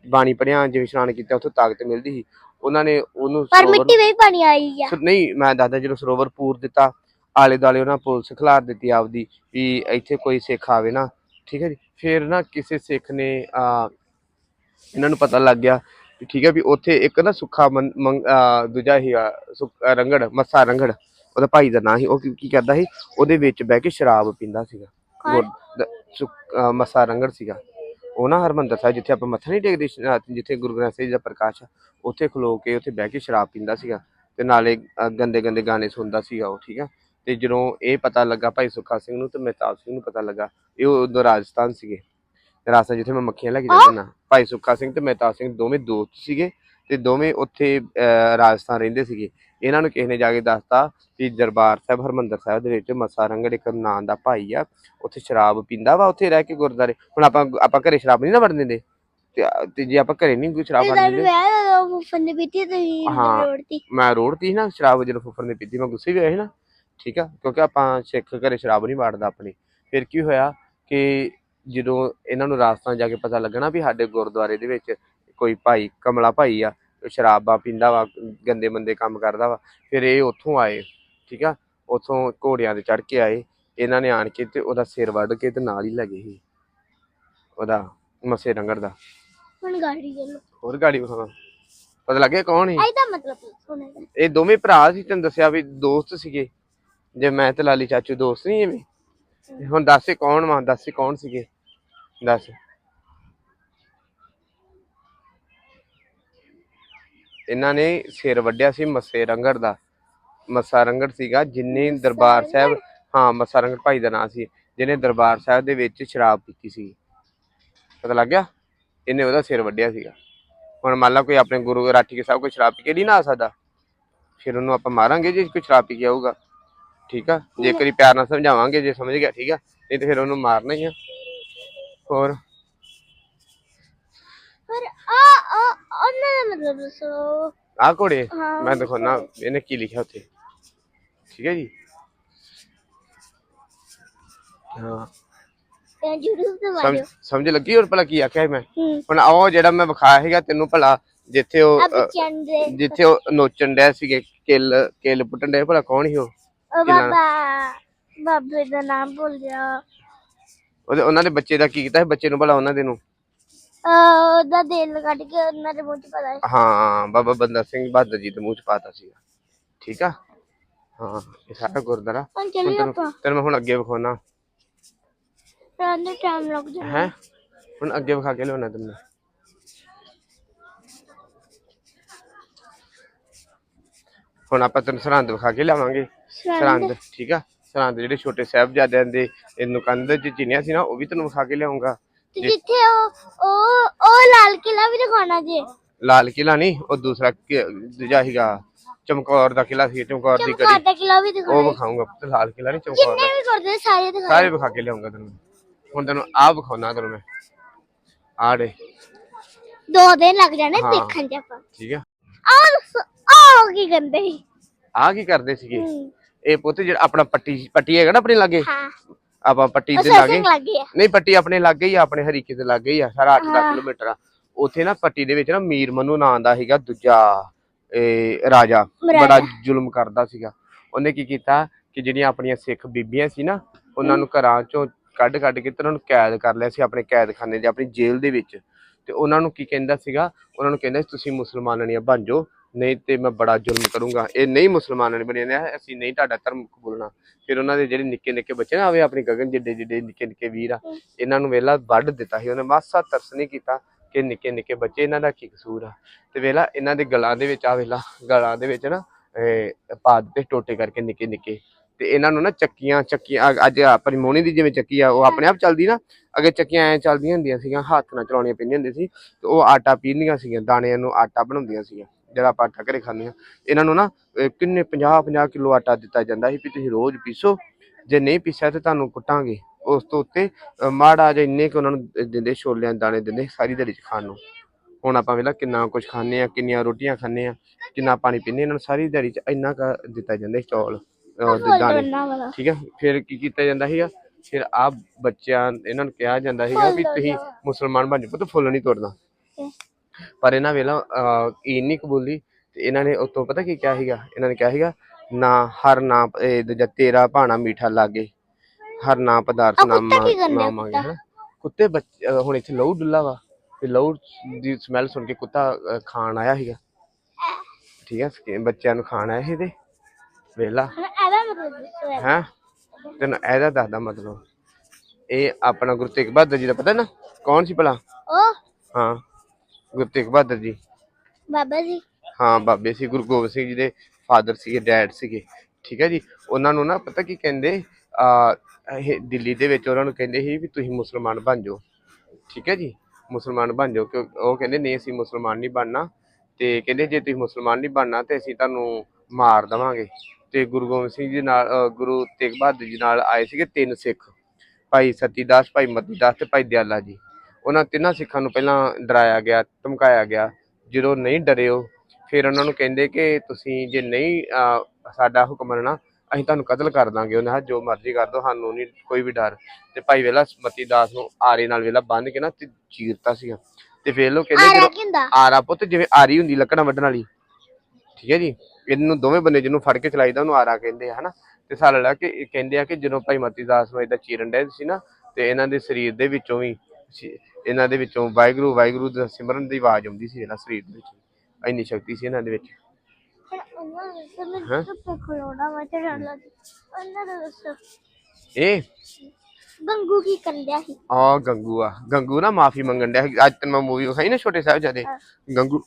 ਬਾਣੀ ਪੜਿਆ ਜਿਵੇਂ ਇਸ਼ਨਾਨ ਕੀਤਾ ਉੱਥੋਂ ਤਾਕਤ ਮਿਲਦੀ ਸੀ। ਉਹਨਾਂ ਨੇ ਉਹਨੂੰ ਪਰ ਸਰੋਵਰ ਮਿੱਟੀ ਵਿੱਚ ਪਾਣੀ ਆਈ ਆ। ਸਰ ਨਹੀਂ ਮੈਂ ਦੱਸਦਾ ਜਦੋਂ ਸਰੋਵਰ ਪੂਰ ਦਿੱਤਾ ਆਲੇ ਦਾਲੇ ਉਹਨਾਂ ਪੁਲਿਸ ਖਿਲਾਰ ਦਿੱਤੀ ਆਪਦੀ ਵੀ ਇੱਥੇ ਕੋਈ ਸਿੱਖ ਆਵੇ ਨਾ। ਠੀਕ ਹੈ ਜੀ? ਫਿਰ ਨਾ ਕਿਸੇ ਸਿੱਖ ਨੇ ਆ ਇਹਨਾਂ ਨੂੰ ਪਤਾ ਲੱਗ ਗਿਆ ਵੀ ਠੀਕ ਹੈ ਵੀ ਉੱਥੇ ਇੱਕ ਨਾ ਸੁੱਖਾ ਮੰ- ਮੰਗ- ਆ, ਦੂਜਾ ਹੀ ਰੰਗੜ ਮੱਸਾ ਰੰਗੜ ਉਹਦਾ ਭਾਈ ਦਾ ਨਾਂ ਸੀ। ਉਹ ਕੀ ਕੀ ਕਰਦਾ ਸੀ? ਉਹਦੇ ਵਿੱਚ ਬਹਿ ਕੇ ਸ਼ਰਾਬ ਪੀਂਦਾ ਸੀਗਾ। ਕੌਣ? ਗੁਰ- ਦ- ਸੁੱਖ- ਆ, ਮੱਸਾ ਰੰਗੜ ਸੀਗਾ। ਉਹ ਨਾ ਹਰਮੰਦਰ ਸਾਹਿਬ ਜਿੱਥੇ ਆਪਾਂ ਮੱਥਾ ਨਹੀਂ ਟੇਕਦੇ ਸ਼- ਜਿੱਥੇ ਗੁਰੂ ਗ੍ਰੰਥ ਸਾਹਿਬ ਜੀ ਦਾ ਪ੍ਰਕਾਸ਼ ਆ, ਉੱਥੇ ਖਲੋ ਕੇ ਉੱਥੇ ਬਹਿ ਕੇ ਸ਼ਰਾਬ ਪੀਂਦਾ ਸੀਗਾ ਤੇ ਨਾਲੇ ਗੰਦੇ ਗੰਦੇ ਗਾਣੇ ਸੁਣਦਾ ਸੀਗਾ ਉਹ, ਠੀਕ ਆ? ਤੇ ਜਦੋਂ ਇਹ ਪਤਾ ਲੱਗਾ, ਭਾਈ ਸੁੱਖਾ ਸਿੰਘ ਨੂੰ ਤੇ ਮਹਿਤਾਬ ਸਿੰਘ ਨੂੰ ਪਤਾ ਲੱਗਾ, ਇਹ ਉਦੋਂ ਰਾਜਸਥਾਨ ਸੀਗੇ। ਰਾਜਸਥਾਨ ਜਿੱਥੇ ਮੈਂ ਮੱਖੀਆਂ ਲੈ ਕੇ ਜਾਂਦਾ ਨਾ, ਭਾਈ ਸੁੱਖਾ ਸਿੰਘ ਤੇ ਮਹਿਤਾਬ ਸਿੰਘ ਦੋਵੇਂ ਦੋਸਤ ਸੀਗੇ ਤੇ ਦੋਵੇਂ ਉੱਥੇ, ਅਹ, ਰਾਜਸਥਾਨ ਰਹਿੰਦੇ ਸੀਗੇ। ਇਹਨਾਂ ਨੂੰ ਕਿਸੇ ਨੇ ਜਾ ਕੇ ਦੱਸਤਾ ਕਿ ਦਰਬਾਰ ਸਾਹਿਬ ਹਰਮੰਦਰ ਸਾਹਿਬ ਦੇ ਵਿੱਚ ਮੱਸਾ ਰੰਗੜ ਇੱਕ ਨਾਂ ਦਾ ਭਾਈ ਆ ਉੱਥੇ ਸ਼ਰਾਬ ਪੀਂਦਾ ਵਾ ਉੱਥੇ ਰਹਿ ਕੇ ਗੁਰਦਾਰੇ ਹੁਣ ਆਪਾਂ ਆਪਾਂ ਘਰੇ ਸ਼ਰਾਬ ਨਹੀਂ ਨਾ ਵੜਨ ਦਿੰਦੇ। ਤੇ ਤੇ ਜੇ ਆਪਾਂ ਘਰੇ ਨਹੀਂ ਕੋਈ ਸ਼ਰਾਬ ਤੇ ਵੜਨ ਦਿੰਦੇ ਵਿਆਹ ਪੀਤੀ ਤੇ ਹਾਂ। ਰੋੜਤੀ। ਮੈਂ ਰੋੜਤੀ ਸੀ ਨਾ ਸ਼ਰਾਬ ਜਦੋਂ ਫੁੱਫੜ ਨੇ ਪੀਤੀ ਮੈਂ ਗੁੱਸੇ ਵੀ ਹੋਇਆ ਸੀ ਨਾ। ਠੀਕ ਆ ਕਿਉਂਕਿ ਆਪਾਂ ਸਿੱਖ ਘਰੇ ਸ਼ਰਾਬ ਨਹੀਂ ਵਾੜਦਾ ਆਪਣੀ। ਫਿਰ ਕੀ ਹੋਇਆ ਕਿ ਜਦੋਂ ਇਹਨਾਂ ਨੂੰ ਰਾਜਸਥਾਨ ਜਾ ਕੇ ਪਤਾ ਲੱਗਣਾ ਵੀ ਸਾਡੇ ਗੁਰਦੁਆਰੇ ਦੇ ਵਿੱਚ ਕੋਈ ਭਾਈ ਕਮਲਾ ਭਾਈ ਆ ਸ਼ਰਾਬਾਂ ਪੀਂਦਾ ਵਾ ਗੰਦੇ ਮੰਦੇ ਕੰਮ ਕਰਦਾ ਵਾ ਫਿਰ ਇਹ ਉੱਥੋਂ ਆਏ ਠੀਕ ਆ? ਉੱਥੋਂ ਘੋੜਿਆਂ ਤੇ ਚੜ ਕੇ ਆਏ ਇਹਨਾਂ ਨੇ ਆਣ ਕੇ ਤੇ ਉਹਦਾ ਸਿਰ ਵੱਢ ਕੇ ਤੇ ਨਾਲ ਹੀ ਲੈ ਗਏ ਸੀ ਉਹਦਾ ਮਸੇ ਰੰਗੜ ਦਾ। ਹੁਣ ਗਾੜੀ ਚੱਲੋ। ਹੋਰ ਗਾੜੀ ਵਿਖਾਵਾਂ। ਪਤਾ ਲੱਗਿਆ ਕੌਣ ਸੀ? ਇਹਦਾ ਮਤਲਬ ਇਹ ਦੋਵੇਂ ਭਰਾ ਸੀ ਤੈਨੂੰ ਦੱਸਿਆ ਵੀ ਦੋਸਤ ਸੀਗੇ। ਜੇ ਮੈਂ ਤੇ ਲਾਲੀ ਚਾਚੂ ਦੋਸਤ ਨਹੀਂ ਐਵੇਂ ਹੁਣ ਦੱਸ ਕੌਣ ਵਾ? ਦੱਸ ਕੌਣ ਸੀਗੇ? ਦੱਸ। ਇਹਨਾਂ ਨੇ ਸਿਰ ਵੱਢਿਆ ਸੀ ਮੱਸੇ ਰੰਗੜ ਦਾ। ਮੱਸਾ ਰੰਗੜ ਸੀਗਾ ਜਿੰਨੇ ਦਰਬਾਰ ਸਾਹਿਬ ਹਾਂ ਮੱਸਾ ਰੰਗੜ ਭਾਈ ਦਾ ਨਾਂ ਸੀ। ਜਿਹਨੇ ਦਰਬਾਰ ਸਾਹਿਬ ਦੇ ਵਿੱਚ ਸ਼ਰਾਬ ਪੀਤੀ ਸੀ। ਪਤਾ ਲੱਗ ਗਿਆ? ਇਹਨੇ ਉਹਦਾ ਸਿਰ ਵੱਢਿਆ ਸੀਗਾ। ਹੁਣ ਮੰਨ ਲਾ ਕੋਈ ਆਪਣੇ ਗੁਰੂ ਰਾਠੀ ਕੇ ਸਾਹਿਬ ਕੋਈ ਸ਼ਰਾਬ ਪੀ ਕੇ ਨਹੀਂ ਨਾ ਆ ਸਕਦਾ। ਫਿਰ ਉਹਨੂੰ ਆਪਾਂ ਮਾਰਾਂਗੇ ਜੇ ਕੋਈ ਸ਼ਰਾਬ ਪੀ ਕੇ ਆਊਗਾ। ਠੀਕ ਆ? ਜੇ ਕਰੀ ਪਿਆਰ ਨਾਲ ਸਮਝਾਵਾਂਗੇ ਜੇ ਸਮਝ ਗਿਆ ਠੀਕ ਆ? ਨਹੀਂ ਤੇ ਫਿਰ ਉਹਨੂੰ ਮਾਰਨਾ ਹੀ ਆ। ਹੋਰ? ਪਰ ਆ ਆ ਉਹਨਾਂ ਦਾ ਮਤਲਬ ਦੱਸੋ। ਆਹ ਘੋੜੇ ਹਾਂ, ਮੈਂ ਦਿਖਾਉਣਾ ਇਹਨੇ ਕੀ ਲਿਖਿਆ ਉੱਥੇ? ਠੀਕ ਹੈ ਜੀ? ਹਾਂ। ਇਹ ਸਮਝ ਲੱਗੀ ਹੋਰ ਭਲਾ ਕੀ ਆਖਿਆ ਸੀ ਮੈਂ? ਹੂੰ। ਹੁਣ ਉਹ ਜਿਹੜਾ ਮੈਂ ਵਿਖਾਇਆ ਸੀਗਾ ਤੈਨੂੰ ਭਲਾ ਜਿੱਥੇ ਉਹ ਆ ਅ, ਬੱਚਿਆਂ ਦੇ ਜਿੱਥੇ ਉਹ ਨੋਚਣ ਡਿਆ ਸੀਗੇ ਕਿੱਲ ਕਿੱਲ ਪੁੱਟਣ ਡਿਆ ਭਲਾ ਕੌਣ ਸੀ ਉਹ? ਉਹ ਬਾਬਾ ਬਾਬੇ ਦਾ ਨਾਮ ਭੁੱਲ ਗਿਆ। ਉਹਦੇ ਉਹਨਾਂ ਦੇ ਬੱਚੇ ਦਾ ਕੀ ਕੀਤਾ ਸੀ? ਬੱਚੇ ਨੂੰ ਭਲਾ ਉਹਨਾਂ ਦੇ ਨੂੰ? ਉਹਦਾ ਦਿਲ ਕੱਢ ਕੇ ਉਹਨਾਂ ਦੇ ਮੂੰਹ ਚ ਪਤਾ ਹਾਂ ਬਾਬਾ ਬੰਦਾ ਸਿੰਘ ਬਹਾਦਰ ਜੀ ਦੇ ਮੂੰਹ ਚ ਪਾਤਾ ਸੀਗਾ। ਠੀਕ ਆ? ਹਾਂ ਇਹ ਸਾਰਾ ਗੁਰਦੁਆਰਾ। ਹੁਣ ਹੁਣ ਚੱਲੀਏ ਤੈਨੂੰ ਆਪਾਂ। ਤੈਨੂੰ ਮੈਂ ਹੁਣ ਅੱਗੇ ਵਿਖਾਉਣਾ। ਰਾਂਦੇ ਟਾਈਮ ਲੱਗ ਜਾਣਾ। ਹੈ? ਹੁਣ ਅੱਗੇ ਵਿਖਾ ਕੇ ਲਿਆਉਣਾ ਤੈਨੂੰ ਹੁਣ ਆਪਾਂ ਤੈਨੂੰ ਸਰਹੰਦ ਵਿਖਾ ਕੇ ਲਿਆਵਾਂਗੇ। ਸਰਹੰਦ? ਠੀਕ ਆ? ਸਰਹੰਦ ਜਿਹੜੇ ਛੋਟੇ ਸਾਹਿਬਜ਼ਾਦਿਆਂ ਦੇ ਇਹਨੂੰ ਕੰਧ ਚ ਚਿੰਨਿਆ ਸੀ ਨਾ ਉਹ ਵੀ ਤੈਨੂੰ ਵਿਖਾ ਕੇ ਲਿਆਉਂਗਾ। ਤੇ ਜਿੱਥੇ ਉਹ ਉਹ ਉਹ ਲਾਲ ਕਿਲਾ ਵੀ ਦਿਖਾਉਣਾ ਜੇ। ਲਾਲ ਕਿਲਾ ਨਹੀਂ ਉਹ ਦੂਸਰਾ ਕਿ- ਦੂਜਾ ਚਮਕੌਰ ਦਾ ਕਿਲਾ ਸੀ ਚਮਕੌਰ ਦੀ ਚਮਕੌਰ ਦਾ ਕਿਲਾ ਵੀ ਉਹ ਦਿਖਾਉਣਾ ਵਿਖਾਊਂਗਾ ਪੁੱਤ ਲਾਲ ਕਿਲਾ ਨਹੀਂ ਚਮਕੌਰ ਜਿੰਨੇ ਦਾ। ਵੀ ਕਰਦੇ ਸਾਰੇ ਦਿਖਾ ਸਾਰੇ ਵਿਖਾ ਕੇ ਲਿਆਉਂਗਾ ਤੈਨੂੰ ਹੁਣ ਤੈਨੂੰ ਆਹ ਵਿਖਾਉਣਾ ਤੈਨੂੰ ਮੈਂ। ਆੜੇ ਦੋ। ਦਿਨ ਲੱਗ ਜਾਣੇ ਹਾਂ। ਦੇਖਣ ਚ ਆਪਾਂ। ਠੀਕ ਆ। ਆਹ ਆਹ ਕੀ ਗੰਦੇ ਸੀ ਆਹ ਕੀ ਕਰਦੇ ਸੀਗੇ? ਇਹ ਪੁੱਤ ਜਿਹੜਾ ਆਪਣਾ ਪੱਟੀ ਪੱਟੀ ਹੈਗਾ ਨਾ ਆਪਣੇ ਲਾਗੇ? ਹਾਂ। ਆਪਾਂ ਪੱਟੀ ਦੇ ਲਾਗੇ। ਨਹੀਂ ਪੱਟੀ ਆਪਣੇ ਲਾਗੇ ਹੀ ਆ ਆਪਣੇ ਹਰੀਕੇ ਦੇ ਲਾਗੇ ਹੀ ਆ ਸਾਰਾ 8-10 ਕਿਲੋਮੀਟਰ ਆ। ਉੱਥੇ ਨਾ ਪੱਟੀ ਦੇ ਵਿੱਚ ਨਾ ਮੀਰ ਮਨੂ ਨਾਂ ਦਾ ਸੀਗਾ ਦੂਜਾ ਇਹ ਰਾਜਾ। ਬੜਾ ਜ਼ੁਲਮ ਕਰਦਾ ਸੀਗਾ। ਉਹਨੇ ਕੀ ਕੀਤਾ ਕਿ ਜਿਹੜੀਆਂ ਆਪਣੀਆਂ ਸਿੱਖ ਬੀਬੀਆਂ ਸੀ ਨਾ ਉਹਨਾਂ ਨੂੰ ਘਰਾਂ ਚੋਂ ਕੱਢ ਕੱਢ ਕੇ ਤੇ ਉਹਨਾਂ ਨੂੰ ਕੈਦ ਕਰ ਲਿਆ ਸੀ ਆਪਣੇ ਕੈਦਖਾਨੇ 'ਚ ਆਪਣੀ ਜੇਲ੍ਹ ਦੇ ਵਿੱਚ। ਤੇ ਉਹਨਾਂ ਨੂੰ ਕੀ ਕਹਿੰਦਾ ਸੀਗਾ? ਉਹਨਾਂ ਨੂੰ ਕਹਿੰਦਾ ਸੀ, ਤੁਸੀਂ ਮੁਸਲਮਾਨਣੀਆਂ ਬਣ ਜਾਓ। ਨਹੀਂ ਤੇ ਮੈਂ ਬੜਾ ਜ਼ੁਲਮ ਕਰੂੰਗਾ। ਇਹ ਨਹੀਂ ਮੁਸਲਮਾਨਣ ਬਣੇ ਨੇ ਅਸੀਂ ਨਹੀਂ ਤੁਹਾਡਾ ਧਰਮ ਕਬੂਲਣਾ ਫਿਰ ਉਹਨਾਂ ਦੇ ਜਿਹੜੇ ਨਿੱਕੇ ਨਿੱਕੇ ਬੱਚੇ ਨਾ ਆਵੇ ਆਪਣੀ ਗਗਨ ਜਿੱਡੇ ਜਿੱਡੇ ਨਿੱਕੇ ਨਿੱਕੇ ਵੀਰ ਆ ਇਹਨਾਂ ਨੂੰ ਵੇਲਾ ਵੱਢ ਦਿੱਤਾ ਸੀ ਉਹਨੇ ਮਾਸਾ ਤਰਸ ਨਹੀਂ ਕੀਤਾ ਕਿ ਨਿੱਕੇ ਨਿੱਕੇ ਬੱਚੇ ਇਹਨਾਂ ਦਾ ਕੀ ਕਸੂਰ ਆ। ਤੇ ਵੇਲਾ ਇਹਨਾਂ ਦੇ ਗਲਾਂ ਦੇ ਵਿੱਚ ਆ ਵੇਲਾ ਗਲਾਂ ਦੇ ਵਿੱਚ ਨਾ ਇਹ ਪਾ ਦਿੱਤੇ ਟੋਟੇ ਕਰਕੇ ਨਿੱਕੇ ਨਿੱਕੇ। ਤੇ ਇਹਨਾਂ ਨੂੰ ਨਾ ਚੱਕੀਆਂ ਚੱਕੀਆਂ ਅੱਜ ਆਪਣੀ ਮੋਹਣੀ ਦੀ ਜਿਵੇਂ ਚੱਕੀ ਆ ਉਹ ਆਪਣੇ ਆਪ ਚੱਲਦੀ ਨਾ ਅੱਗੇ ਚੱਕੀਆਂ ਐ ਚੱਲਦੀਆਂ ਹੁੰਦੀਆਂ ਸੀਗੀਆਂ ਹੱਥ ਨਾਲ ਚਲਾਉਣੀਆਂ ਪੈਂਦੀਆਂ ਹੁੰਦੀਆਂ ਸੀ ਤੇ ਉਹ ਆਟਾ ਪੀਂਦੀਆਂ ਸੀਗੀਆਂ ਦਾਣਿਆਂ ਨੂੰ ਆਟਾ ਬਣਾਉਂਦੀਆਂ ਸੀਗੀਆਂ। ਜਿਹੜਾ ਆਪਾਂ ਆਟਾ ਘਰੇ ਖਾਂਦੇ ਆ ਇਹਨਾਂ ਨੂੰ ਨਾ ਕਿੰਨੇ 50 50 ਕਿਲੋ ਆਟਾ ਦਿੱਤਾ ਜਾਂਦਾ ਸੀ ਵੀ ਤੁਸੀਂ ਰੋਜ਼ ਪੀਸੋ ਜੇ ਨਹੀਂ ਪੀਸਿਆ ਤੇ ਤੁਹਾਨੂੰ ਕੁੱਟਾਂਗੇ। ਉਸ ਤੋਂ ਉੱਤੇ ਮਾੜਾ ਜਿਹਾ ਇੰਨੇ ਕਿ ਉਹਨਾਂ ਨੂੰ ਦਿੰਦੇ ਛੋਲਿਆਂ ਦਾਣੇ ਦਿੰਦੇ ਸਾਰੀ ਦਿਹਾੜੀ ਚ ਖਾਣ ਨੂੰ। ਹੁਣ ਆਪਾਂ ਵੇਲਾ ਕਿੰਨਾ ਕੁਝ ਖਾਂਦੇ ਆ ਕਿੰਨੀਆਂ ਰੋਟੀਆਂ ਖਾਂਦੇ ਆ ਕਿੰਨਾ ਪਾਣੀ ਪੀਂਦੇ ਇਹਨਾਂ ਨੂੰ ਸਾਰੀ ਦਿਹਾੜੀ ਚ ਇੰਨਾ ਕੁ ਦਿੱਤਾ ਜਾਂਦਾ ਚੌਲ ਦਾਣੇ। ਠੀਕ ਹੈ ਫਿਰ ਕੀ ਕੀਤਾ ਜਾਂਦਾ ਸੀਗਾ? ਫਿਰ ਆ ਬੱਚਿਆਂ ਇਹਨਾਂ ਨੂੰ ਕਿਹਾ ਜਾਂਦਾ ਸੀਗਾ ਵੀ ਤੁਸੀਂ ਮੁਸਲਮਾਨ ਬਣ ਜਾਓ ਪੁੱਤ ਫੁੱਲ ਨਹੀਂ ਤੋੜਨਾ ਪਰ ਇਹਨਾਂ ਵੇਲਾ ਇਹ ਨਹੀਂ ਕਬੂਲੀ ਤੇ ਇਹਨਾਂ ਨੇ ਉਤੋਂ ਪਤਾ ਕੀ ਕਿਹਾ ਸੀਗਾ? ਇਹਨਾਂ ਨੇ ਕਿਹਾ ਸੀਗਾ ਨਾ ਹਰ ਨਾ ਇਹ ਦੂਜਾ ਤੇਰਾ ਭਾਣਾ ਮੀਠਾ ਲਾਗੇ ਹਰ ਨਾ ਪਦਾਰਥ ਆਹ ਨਾ ਕੁੱਤਾ ਹਨਾ? ਬੱਚੇ ਅਹ ਹੁਣ ਇੱਥੇ ਲਹੂ ਡੁੱਲਾ ਵਾ ਤੇ ਲਹੂ ਦੀ ਸਮੈਲ ਸੁਣ ਕੇ ਕੁੱਤਾ ਅਹ, ਖਾਣ ਆਇਆ ਸੀਗਾ। ਠੀਕ ਹੈ ਸਕੀ- ਬੱਚਿਆਂ ਨੂੰ ਖਾਣ ਆਇਆ ਸੀ ਤੇ ਵੇਲਾ। ਇਹਦਾ ਮਤਲਬ ਦੱਸੋ ਯਾਰ। ਹੈਂ? ਤੈਨੂੰ ਇਹਦਾ ਦੱਸਦਾ ਮਤਲਬ। ਇਹ ਆਪਣਾ ਗੁਰੂ ਤੇਗ ਬਹਾਦਰ ਜੀ ਦਾ ਪਤਾ ਨਾ? ਕੌਣ ਸੀ ਭਲਾ? ਉਹ? ਹਾਂ। ਗੁਰੂ ਤੇਗ ਬਹਾਦਰ ਜੀ। ਬਾਬਾ ਜੀ। ਹਾਂ ਬਾਬੇ ਸੀ ਗੁਰੂ ਗੋਬਿੰਦ ਸਿੰਘ ਜੀ ਦੇ ਫਾਦਰ ਸੀਗੇ ਡੈਡ ਸੀਗੇ। ਠੀਕ ਹੈ ਜੀ? ਉਹਨਾਂ ਨੂੰ ਨਾ ਪਤਾ ਕੀ ਕਹਿੰਦੇ ਆ ਇਹ ਦਿੱਲੀ ਦੇ ਵਿੱਚ ਉਹਨਾਂ ਨੂੰ ਕਹਿੰਦੇ ਸੀ ਵੀ ਤੁਸੀਂ ਮੁਸਲਮਾਨ ਬਣ ਜਾਓ। ਠੀਕ ਹੈ ਜੀ? ਮੁਸਲਮਾਨ ਬਣ ਜਾਓ ਕਿ ਉਹ ਕਹਿੰਦੇ ਨਹੀਂ ਅਸੀਂ ਮੁਸਲਮਾਨ ਨਹੀਂ ਬਣਨਾ। ਤੇ ਕਹਿੰਦੇ ਜੇ ਤੁਸੀਂ ਮੁਸਲਮਾਨ ਨਹੀਂ ਬਣਨਾ ਤੇ ਅਸੀਂ ਤੁਹਾਨੂੰ ਮਾਰ ਦਵਾਂਗੇ। ਤੇ ਗੁਰੂ ਗੋਬਿੰਦ ਸਿੰਘ ਜੀ ਨਾਲ ਗੁਰੂ ਤੇਗ ਬਹਾਦਰ ਜੀ ਨਾਲ ਆਏ ਸੀਗੇ ਤਿੰਨ ਸਿੱਖ। ਭਾਈ ਸਤੀਦਾਸ ਭਾਈ ਮਤੀਦਾਸ ਤੇ ਭਾਈ ਦਿਆਲਾ ਜੀ। ਉਹਨਾਂ ਤਿੰਨਾਂ ਸਿੱਖਾਂ ਨੂੰ ਪਹਿਲਾਂ ਡਰਾਇਆ ਗਿਆ ਧਮਕਾਇਆ ਗਿਆ। ਜਦੋਂ ਨਹੀਂ ਡਰੇ ਉਹ ਫਿਰ ਉਹਨਾਂ ਨੂੰ ਕਹਿੰਦੇ ਕਿ ਤੁਸੀਂ ਜੇ ਨਹੀਂ ਸਾਡਾ ਹੁਕਮ ਮੰਨਣਾ ਅਸੀਂ ਤੁਹਾਨੂੰ ਕਤਲ ਕਰ ਦਾਂਗੇ। ਉਹਨਾਂ ਜੋ ਮਰਜ਼ੀ ਕਰ ਦੋ ਸਾਨੂੰ ਨਹੀਂ ਕੋਈ ਵੀ ਡਰ। ਤੇ ਭਾਈ ਵੇਲਾ ਮਤੀ ਦਾਸ ਨੂੰ ਆਰੇ ਨਾਲ ਵੇਲਾ ਬੰਨ ਕੇ ਨਾ ਤੇ ਚੀਰਤਾ ਸੀਗਾ। ਤੇ ਫਿਰ ਲੋਕ ਕਹਿੰਦੇ ਆਰਾ ਪੁੱਤ ਜਿਵੇਂ ਆਰੀ ਹੁੰਦੀ ਲੱਕੜਾਂ ਵੱਢਣ ਵਾਲੀ। ਠੀਕ ਹੈ ਜੀ? ਇਹਨੂੰ ਦੋਵੇਂ ਬੰਦੇ ਜਿਹਨੂੰ ਫੜ ਕੇ ਚਲਾਈਦਾ ਉਹਨੂੰ ਆਰਾ ਕਹਿੰਦੇ ਆ ਹਨਾ? ਤੇ ਸਾਲ ਲਾ ਕੇ ਕਹਿੰਦੇ ਆ ਕਿ ਜਦੋਂ ਭਾਈ ਮਤੀ ਦਾਸ ਨੂੰ ਏਦਾਂ ਚੀਰਨ ਡਏ ਸੀ ਨਾ ਤੇ ਇਹਨਾਂ ਦੇ ਸਰੀਰ ਦੇ ਵਿੱਚੋਂ ਵੀ ਇਹਨਾਂ ਦੇ ਵਿੱਚੋਂ ਵਾਹਿਗੁਰੂ ਵਾਹਿਗੁਰੂ ਦਾ ਸਿਮਰਨ ਦੀ ਆਵਾਜ਼ ਆਉਂਦੀ ਸੀ ਇਹਨਾਂ ਸਰੀਰ ਦੇ ਵਿੱਚ। ਇੰਨੀ ਸ਼ਕਤੀ ਸੀ ਇਹਨਾਂ ਦੇ ਵਿੱਚ। ਹੁਣ ਉਹਨਾਂ ਨੂੰ ਦੱਸੋ ਹੈਂ? ਮੈਂ ਧੁੱਪੇ ਖਲੋਣਾ ਵਾ ਤੇ ਡਰ ਲੱਗ ਉਹਨਾਂ ਨੂੰ ਦੱਸੋ। ਇਹ? ਗੰਗੂ ਕੀ ਕੰਡਿਆ ਸੀ? ਆ ਗੰਗੂ ਆ। ਗੰਗੂ ਨਾ ਮਾਫੀ ਮੰਗਣ ਡਿਆ ਸੀ। ਅੱਜ ਤੈਨੂੰ ਮੈਂ ਮੂਵੀ ਵਿਖਾਈ ਨਾ ਛੋਟੇ ਸਾਹਿਬਜ਼ਾਦੇ। ਹਾਂ। ਗੰਗੂ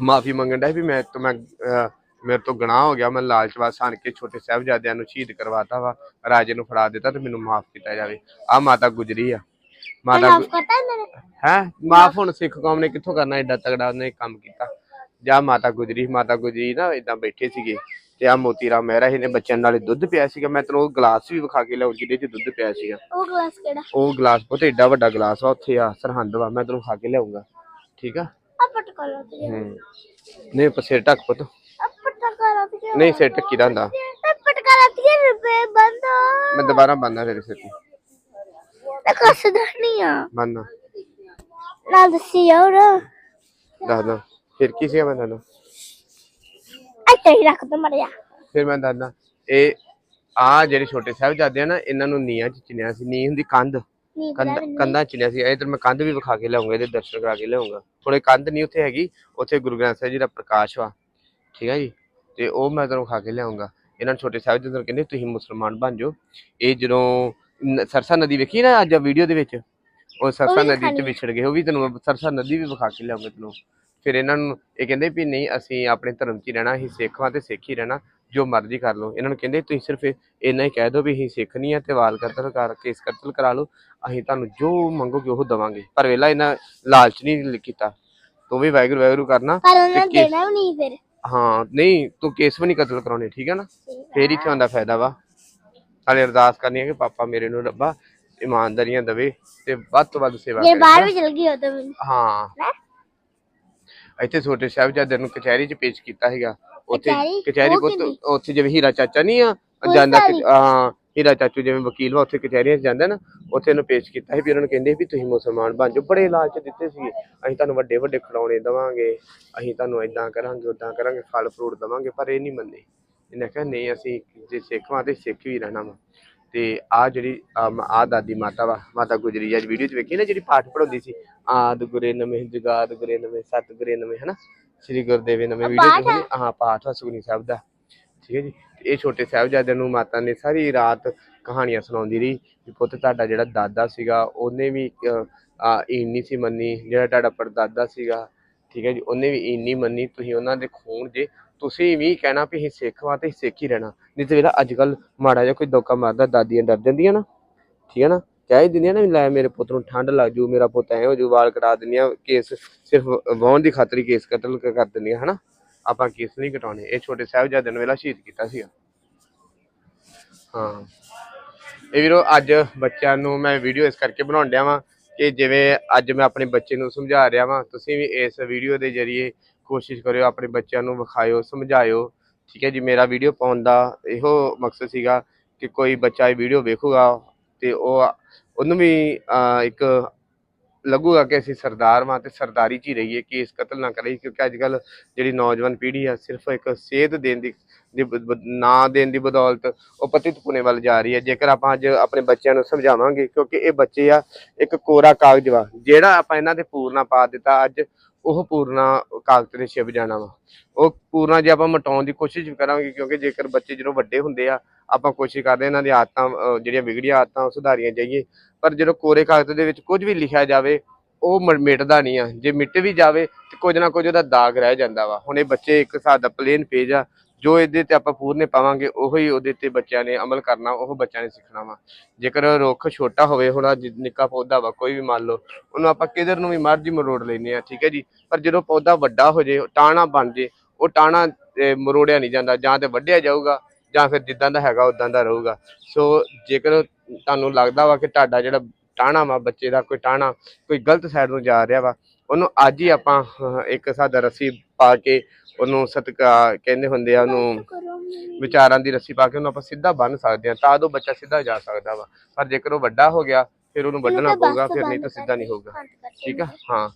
ਮਾਫੀ ਮੰਗਣ ਡਿਆ ਸੀ ਵੀ ਮੈਂ ਤੋਂ ਮੈਂ ਅਹ, ਮੇਰੇ ਤੋਂ ਗੁਨਾਹ ਹੋ ਗਿਆ। ਮੈਂ ਲਾਲਚਵਾਸ ਆਣ ਕੇ ਛੋਟੇ ਸਾਹਿਬਜ਼ਾਦਿਆਂ ਨੂੰ ਸ਼ਹੀਦ ਕਰਵਾਤਾ ਵਾ। ਰਾਜੇ ਨੂੰ ਫੜਾ ਦਿੱਤਾ ਤੇ ਮੈਨੂੰ ਮਾਫ ਕੀਤਾ ਜਾਵੇ। ਆ ਮਾਤਾ ਗੁਜਰੀ ਆ। ਮਾਤਾ ਮਾਫ ਕਰਤਾ ਇਹਨਾਂ ਨੇ? ਹੈ? ਮਾਫ ਹੁਣ ਸਿੱਖ ਕੌਮ ਨੇ ਕਿੱਥੋਂ ਕਰਨਾ ਐਡਾ ਤਗੜਾ ਉਹਨੇ ਕੰਮ ਕੀਤਾ। ਜਾਂ ਮਾਤਾ ਗੁਜਰੀ ਮਾਤਾ ਗੁਜਰੀ ਨਾ ਇਦਾਂ ਬੈਠੇ ਸੀਗੇ ਤੇ ਆ ਮੋਤੀ ਰਾਮ ਮਹਿਰਾ ਇਹਨੇ ਬੱਚਿਆਂ ਨਾਲੇ ਦੁੱਧ ਪਿਆ ਸੀਗਾ। ਮੈਂ ਤੈਨੂੰ ਉਹ ਗਲਾਸ ਵੀ ਵਿਖਾ ਕੇ ਲਿਆਉਂ ਜਿਹਦੇ ਚ ਦੁੱਧ ਪਿਆ ਸੀਗਾ। ਉਹ ਗਲਾਸ ਕਿਹੜਾ? ਉਹ ਗਲਾਸ ਬਹੁਤ ਏਡਾ ਵੱਡਾ ਗਲਾਸ ਵਾ ਉੱਥੇ ਆ ਸਰਹੰਦ ਵਾ। ਮੈਂ ਤੈਨੂੰ ਖਾ ਕੇ ਲਿਆਉਂਗਾ ਠੀਕ ਆ? ਆ ਪਟਕਾ ਤੇ ਹੂੰ। ਨਹੀਂ ਪਰ ਸਿਰ ਢੱਕ ਪੁੱਤ। ਆ ਪਟਕਾ ਤੇ ਨਹੀਂ ਸਿਰ ਢੱਕੀ ਦਾ ਹੁੰਦਾ। ਆ ਪਟਕਾ ਤੇ ਰੁਪਏ ਬੰਦ। ਮੈਂ ਦੁਬਾਰਾ ਬੰਦਾ ਤੇਰੇ ਸਿਰ ਤੇ। ਤੇ ਕਸਦਾ ਨਹੀਂ ਆ। ਬੰਦਾ ਨਾ ਦੱਸੀ ਯਾਰ ਦੱਸਦਾ ਫਿਰ ਕੀ ਸੀਗਾ ਮੈਂ ਦੱਸਦਾ? ਇੱਥੇ ਹੀ ਰੱਖ ਦੋ ਮਰਿਆ। ਫਿਰ ਮੈਂ ਦੱਸਦਾ ਇਹ ਆ ਜਿਹੜੇ ਛੋਟੇ ਸਾਹਿਬਜ਼ਾਦੇ ਆ ਨਾ ਇਹਨਾਂ ਨੂੰ ਨੀਹਾਂ ਚ ਚਿਣਿਆ ਸੀ। ਨੀ ਹੁੰਦੀ ਕੰਧ। ਨਹੀਂ ਕੰਧ ਕੰਧਾਂ ਚਿਣਿਆ ਸੀ। ਇਧਰ ਮੈਂ ਕੰਧ ਵੀ ਵਿਖਾ ਕੇ ਲਿਆਉਂਗਾ ਇਹਦੇ ਦਰਸ਼ਨ ਕਰਾ ਕੇ ਲਿਆਉਂਗਾ। ਥੋੜੇ ਕੰਧ ਨਹੀਂ ਉੱਥੇ ਹੈਗੀ ਉੱਥੇ ਗੁਰੂ ਗ੍ਰੰਥ ਸਾਹਿਬ ਜੀ ਦਾ ਪ੍ਰਕਾਸ਼ ਵਾ। ਠੀਕ ਹੈ ਜੀ? ਤੇ ਉਹ ਮੈਂ ਤੁਹਾਨੂੰ ਖਾ ਕੇ ਲਿਆਉਂਗਾ। ਇਹਨਾਂ ਨੂੰ ਛੋਟੇ ਸਾਹਿਬਜ਼ਾਦੇ ਨੂੰ ਕਹਿੰਦੇ ਤੁਸੀਂ ਮੁਸਲਮਾਨ ਬਣ ਜਾਓ। ਇਹ ਜਦੋਂ ਨ- ਸਰਸਾ ਨਦੀ ਵੇਖੀ ਨਾ ਅੱਜ ਵੀਡੀਓ ਦੇ ਵਿੱਚ? ਉਹ ਸਰਸਾ ਨਦੀ ਚ ਵਿਛੜ ਗਏ ਉਹ ਵੀ ਤੈਨੂੰ ਮੈਂ ਸਰਸਾ ਨਦੀ ਵੀ ਵਿਖਾ ਕੇ ਲਿਆਉਂਗਾ ਤੈਨੂੰ। ਫਿਰ ਇਹਨਾਂ ਨੂੰ ਇਹ ਕਹਿੰਦੇ ਵੀ ਨਹੀਂ ਅਸੀਂ ਆਪਣੇ ਧਰਮ 'ਚ ਹੀ ਰਹਿਣਾ ਅਸੀਂ ਸਿੱਖ ਤੇ ਸਿੱਖ ਹੀ ਰਹਿਣਾ ਜੋ ਮਰਜ਼ੀ ਕਰ ਲਓ। ਇਹਨਾਂ ਨੂੰ ਕਹਿੰਦੇ ਤੁਸੀਂ ਸਿਰਫ ਇੰਨਾ ਹੀ ਕਹਿ ਦਿਓ ਵੀ ਅਸੀਂ ਸਿੱਖ ਨਹੀਂ ਆ ਤੇ ਵਾਲ ਕਤਲ ਕਰ ਕੇਸ ਕਤਲ ਕਰਾ ਲਓ ਅਸੀਂ ਤੁਹਾਨੂੰ ਜੋ ਮੰਗੋਗੇ ਉਹ ਦਵਾਂਗੇ। ਪਰ ਵੇਲਾ ਇਹਨਾਂ ਲਾਲਚ ਨਹੀਂ ਕੀਤਾ। ਤੂੰ ਵੀ ਵਾਹਿਗੁਰੂ ਵਾਹਿਗੁਰੂ ਕਰਨਾ ਪਰ ਉਹਨਾਂ ਤੇ ਦੇਣਾ ਵੀ ਨਹੀਂ ਫਿਰ। ਹਾਂ ਨਹੀਂ ਤੂੰ ਕੇਸ ਵੀ ਨਹੀਂ ਕਤਲ ਕਰਾਉਣੇ ਠੀਕ ਹੈ ਨਾ? ਫੇਰ ਹੀ ਤੁਹਾਨੂੰ ਦਾ ਫਾਇਦਾ ਵਾ। ਹਾਲੇ ਅਰਦਾਸ ਕਰਨੀ ਹੈ ਕਿ ਪਾਪਾ ਮੇਰੇ ਨੂੰ ਰੱਬਾ ਇਮਾਨਦਾਰੀਆਂ ਦਵੇ ਤੇ ਵੱਧ ਤੋਂ ਵੱਧ ਸੇਵਾ ਕਰੇ ਬਾਹਰ ਵੀ ਚਲ ਗਈ ਤਾਂ ਮੈਨੂੰ ਹਾਂ? ਇੱਥੇ ਛੋਟੇ ਸਾਹਿਬਜ਼ਾਦੇ ਨੂੰ ਕਚਹਿਰੀ 'ਚ ਪੇਸ਼ ਕੀਤਾ ਸੀਗਾ ਉੱਥੇ ਕਚਹਿਰੀ? ਪੁੱਤ? ਉੱਥੇ ਜਿਵੇਂ ਹੀਰਾ ਚਾਚਾ ਨਹੀਂ ਆ ਜਾਂਦਾ? ਹਾਂ ਹੀਰਾ ਚਾਚੂ ਜਿਵੇਂ ਵਕੀਲ ਵਾ ਉੱਥੇ ਕਚਹਿਰੀਆਂ 'ਚ ਜਾਂਦਾ ਨਾ ਉੱਥੇ ਇਹਨੂੰ ਪੇਸ਼ ਕੀਤਾ ਸੀ ਵੀ ਉਹਨਾਂ ਨੂੰ ਕਹਿੰਦੇ ਵੀ ਤੁਸੀਂ ਮੁਸਲਮਾਨ ਬਣ ਜਾਓ ਬੜੇ ਲਾਲਚ ਦਿੱਤੇ ਸੀ ਅਸੀਂ ਤੁਹਾਨੂੰ ਵੱਡੇ ਵੱਡੇ ਖਿਡੌਣੇ ਦਵਾਂਗੇ ਅਸੀਂ ਤੁਹਾਨੂੰ ਇਦਾਂ ਕਰਾਂਗੇ ਉਦਾਂ ਕਰਾਂਗੇ ਫਲ ਫਰੂਟ ਦਵਾਂਗੇ ਪਰ ਇਹ ਨਹੀਂ ਮੰਨੇ ਇਹਨੇ ਕਿਹਾ ਨਹੀਂ ਅਸੀਂ ਜੇ ਸਿੱਖ ਵਾਂ ਤੇ ਸਿੱਖ ਵੀ ਰਹਿਣਾ ਵਾ। ਤੇ ਆ ਜਿਹੜੀ ਆ ਦਾਦੀ ਮਾਤਾ ਵਾ ਮਾਤਾ ਗੁਜਰੀ ਅੱਜ ਵੀਡੀਓ 'ਚ ਵੇਖੀ ਨਾ ਜਿਹੜੀ ਪਾਠ ਪੜਾਉਂਦੀ ਸੀ? ਆਦ ਗੁਰੇ ਨਵੇਂ ਜੁਗਾਦ ਗੁਰੇ ਨਵੇਂ ਸਤ ਗੁਰੇ ਨਵੇਂ ਹਨਾ? ਸ੍ਰੀ ਗੁਰਦੇਵੇ ਨਵੇਂ ਵੀਡੀਓ 'ਚ ਪਾਠ ਹੋਣੀ ਹਾਂ ਪਾਠ ਆ ਸੁਖਨੀ ਸਾਹਿਬ ਦਾ। ਠੀਕ ਹੈ ਜੀ? ਇਹ ਛੋਟੇ ਸਾਹਿਬਜ਼ਾਦਿਆਂ ਨੂੰ ਮਾਤਾ ਨੇ ਸਾਰੀ ਰਾਤ ਕਹਾਣੀਆਂ ਸੁਣਾਉਂਦੀ ਰਹੀ ਵੀ ਪੁੱਤ ਤੁਹਾਡਾ ਜਿਹੜਾ ਦਾਦਾ ਸੀਗਾ ਉਹਨੇ ਵੀ ਨਹੀਂ ਸੀ ਮੰਨੀ। ਜਿਹੜਾ ਤੁਹਾਡਾ ਪੜਦਾਦਾ ਸੀਗਾ ਠੀਕ ਹੈ ਜੀ? ਉਹਨੇ ਵੀ ਨਹੀਂ ਮੰਨੀ। ਤੁਸੀਂ ਉਹਨਾਂ ਦੇ ਖੂਨ ਜੇ ਤੁਸੀਂ ਵੀ ਕਹਿਣਾ ਵੀ ਅਸੀਂ ਸਿੱਖ ਵਾਂ ਤੇ ਅਸੀਂ ਸਿੱਖ ਹੀ ਰਹਿਣਾ। ਨਹੀਂ ਤੇ ਜਿਹੜਾ ਅੱਜ ਕੱਲ ਮਾੜਾ ਜਿਹਾ ਕੋਈ ਧੋਖਾ ਮਾਰਦਾ, ਦਾਦੀਆਂ ਡਰ ਜਾਂਦੀਆਂ ਨਾ। ਠੀਕ ਹੈ ਨਾ? ਕਹਿ ਦਿੰਦੀਆਂ ਨਾ ਲੈ ਮੇਰੇ ਪੁੱਤ ਨੂੰ ਠੰਡ ਲੱਗ ਜੂ, ਮੇਰਾ ਪੁੱਤ ਐ ਹੋ ਜੂ, ਵਾਲ ਕਟਾ ਦਿੰਦੀਆਂ, ਕੇਸ ਸਿਰਫ ਵਾਹੁਣ ਦੀ ਖਾਤਰ ਹੀ ਕੇਸ ਕਤਲ ਕਰ ਦਿੰਦੀਆਂ, ਹਨਾ? ਆਪਾਂ ਕੇਸ ਨਹੀਂ ਕਟਾਉਣੇ। ਇਹ ਛੋਟੇ ਸਾਹਿਬਜ਼ਾਦਿਆਂ ਨੂੰ ਵੇਲਾ ਸ਼ਹੀਦ ਕੀਤਾ ਸੀਗਾ। ਹਾਂ। ਇਹ ਵੀਰੋ, ਅੱਜ ਬੱਚਿਆਂ ਨੂੰ ਮੈਂ ਵੀਡੀਓ ਇਸ ਕਰਕੇ ਬਣਾਉਣ ਡਿਆ ਵਾਂ ਕਿ ਜਿਵੇਂ ਅੱਜ ਮੈਂ ਆਪਣੇ ਬੱਚੇ ਨੂੰ ਸਮਝਾ ਰਿਹਾ ਵਾਂ, ਤੁਸੀਂ ਵੀ ਇਸ ਵੀਡੀਓ ਦੇ ਜ਼ਰੀਏ ਕੋਸ਼ਿਸ਼ ਕਰਿਓ, ਆਪਣੇ ਬੱਚਿਆਂ ਨੂੰ ਵਿਖਾਇਓ, ਸਮਝਾਇਓ। ਠੀਕ ਹੈ ਜੀ, ਮੇਰਾ ਵੀਡੀਓ ਪਾਉਣ ਦਾ ਇਹੋ ਮਕਸਦ ਸੀਗਾ ਕਿ ਕੋਈ ਬੱਚਾ ਇਹ ਵੀਡੀਓ ਵੇਖੂਗਾ ਤੇ ਉਹ ਉਹਨੂੰ ਵੀ ਇੱਕ ਲੱਗੂਗਾ ਕਿ ਅਸੀਂ ਸਰਦਾਰ ਵਾਂ ਤੇ ਸਰਦਾਰੀ 'ਚ ਹੀ ਰਹੀਏ ਕਿ ਇਸ ਕਤਲ ਨਾ ਕਰੀਏ, ਕਿਉਂਕਿ ਅੱਜ ਕੱਲ ਜਿਹੜੀ ਨੌਜਵਾਨ ਪੀੜ੍ਹੀ ਆ, ਸਿਰਫ ਇੱਕ ਸੇਧ ਦੇਣ ਦੀ ਨਾ ਦੇਣ ਦੀ ਬਦੌਲਤ ਉਹ ਪਤਿਤ ਪੁਣੇ ਵੱਲ ਜਾ ਰਹੀ ਹੈ। ਜੇਕਰ ਆਪਾਂ ਅੱਜ ਆਪਣੇ ਬੱਚਿਆਂ ਨੂੰ ਸਮਝਾਵਾਂਗੇ, ਕਿਉਂਕਿ ਇਹ ਬੱਚੇ ਆ, ਇੱਕ ਕੋਰਾ ਕਾਗਜ਼ ਵਾ, ਜਿਹੜਾ ਆਪਾਂ ਇਹਨਾਂ 'ਤੇ ਪੂਰਨਾ ਪਾ ਦਿੱਤਾ, ਅੱਜ ਉਹ ਪੂਰਨਾ ਕਾਗਜ਼ ਤੇ ਛਿਪ ਜਾਣਾ ਵਾ। ਉਹ ਪੂਰਨਾ ਜੇ ਆਪਾਂ ਮਟਾਉਣ ਦੀ ਕੋਸ਼ਿਸ਼ ਵੀ ਕਰਾਂਗੇ, ਕਿਉਂਕਿ ਜੇਕਰ ਬੱਚੇ ਜਦੋਂ ਵੱਡੇ ਹੁੰਦੇ ਆ, ਆਪਾਂ ਕੋਸ਼ਿਸ਼ ਕਰਦੇ ਇਹਨਾਂ ਦੀ ਆਦਤਾਂ ਜਿਹੜੀਆਂ ਵਿਗੜੀਆਂ ਆਦਤਾਂ, ਉਹ ਸੁਧਾਰੀਆਂ ਜਾਈਏ। ਪਰ ਜਦੋਂ ਕੋਰੇ ਕਾਗਜ਼ ਦੇ ਵਿੱਚ ਕੁਝ ਵੀ ਲਿਖਿਆ ਜਾਵੇ, ਉਹ ਮਿਟਦਾ ਨਹੀਂ ਆ। ਜੇ ਮਿਟ ਵੀ ਜਾਵੇ ਤੇ ਕੁਝ ਨਾ ਕੁਝ ਉਹਦਾ ਦਾਗ ਰਹਿ ਜਾਂਦਾ ਵਾ। ਹੁਣ ਇਹ ਬੱਚੇ ਇੱਕ ਹਿਸਾਬ ਦਾ ਪਲੇਨ ਪੇਜ ਆ। ਜੋ ਇਹਦੇ ਤੇ ਆਪਾਂ ਪੂਰਨੇ ਪਾਵਾਂਗੇ, ਉਹੀ ਉਹਦੇ ਤੇ ਬੱਚਿਆਂ ਨੇ ਅਮਲ ਕਰਨਾ, ਉਹ ਬੱਚਿਆਂ ਨੇ ਸਿੱਖਣਾ ਵਾ। ਜੇਕਰ ਰੁੱਖ ਛੋਟਾ ਹੋਵੇ, ਹੁਣ ਜਿ- ਨਿੱਕਾ ਪੌਦਾ ਵਾ, ਕੋਈ ਵੀ ਮੰਨ ਲਓ, ਉਹਨੂੰ ਆਪਾਂ ਕਿਧਰ ਨੂੰ ਵੀ ਮਰਜ਼ੀ ਮਰੋੜ ਲੈਨੇ ਆ ਠੀਕ ਹੈ ਜੀ? ਪਰ ਜਦੋਂ ਪੌਦਾ ਵੱਡਾ ਹੋ ਜੇ, ਟਾਣਾ ਬਣ ਜੇ, ਉਹ ਟਾਣਾ ਮਰੋੜਿਆ ਨਹੀਂ ਜਾਂਦਾ, ਜਾਂ ਤੇ ਵੱਢਿਆ ਜਾਊਗਾ, ਜਾਂ ਫਿਰ ਜਿੱਦਾਂ ਦਾ ਹੈਗਾ ਉਦਾਂ ਦਾ ਰਹੂਗਾ। ਸੋ ਜੇਕਰ ਤੁਹਾਨੂੰ ਲੱਗਦਾ ਵਾ ਕਿ ਤੁਹਾਡਾ ਜਿਹੜਾ ਟਾਣਾ ਵਾ, ਬੱਚੇ ਦਾ ਕੋਈ ਟਾਣਾ, ਕੋਈ ਗਲਤ ਸਾਈਡ ਨੂੰ ਜਾ ਰਿਹਾ ਵਾ ਉਹਨੂੰ ਅੱਜ ਹੀ ਆਪਾਂ ਇੱਕ ਸਾਦਾ ਰੱਸੀ ਪਾ ਕੇ ਉਹਨੂੰ ਸਤਕਾ ਕਹਿੰਦੇ ਹੁੰਦੇ ਆ ਉਹਨੂੰ ਵਿਚਾਰਾਂ ਦੀ ਰੱਸੀ ਪਾ ਕੇ ਉਹਨੂੰ ਆਪਾਂ ਸਿੱਧਾ ਬੰਨ ਸਕਦੇ ਹਾਂ ਤਾਂ ਉਹ ਬੱਚਾ ਸਿੱਧਾ ਜਾ ਸਕਦਾ ਵਾ। ਪਰ ਜੇਕਰ ਉਹ ਵੱਡਾ ਹੋ ਗਿਆ ਫਿਰ ਉਹਨੂੰ ਵੱਢਣਾ ਪਊਗਾ ਫਿਰ ਨਹੀਂ ਤਾਂ ਸਿੱਧਾ ਨਹੀਂ ਹੋਊਗਾ। ਠੀਕ ਆ? ਹਾਂ।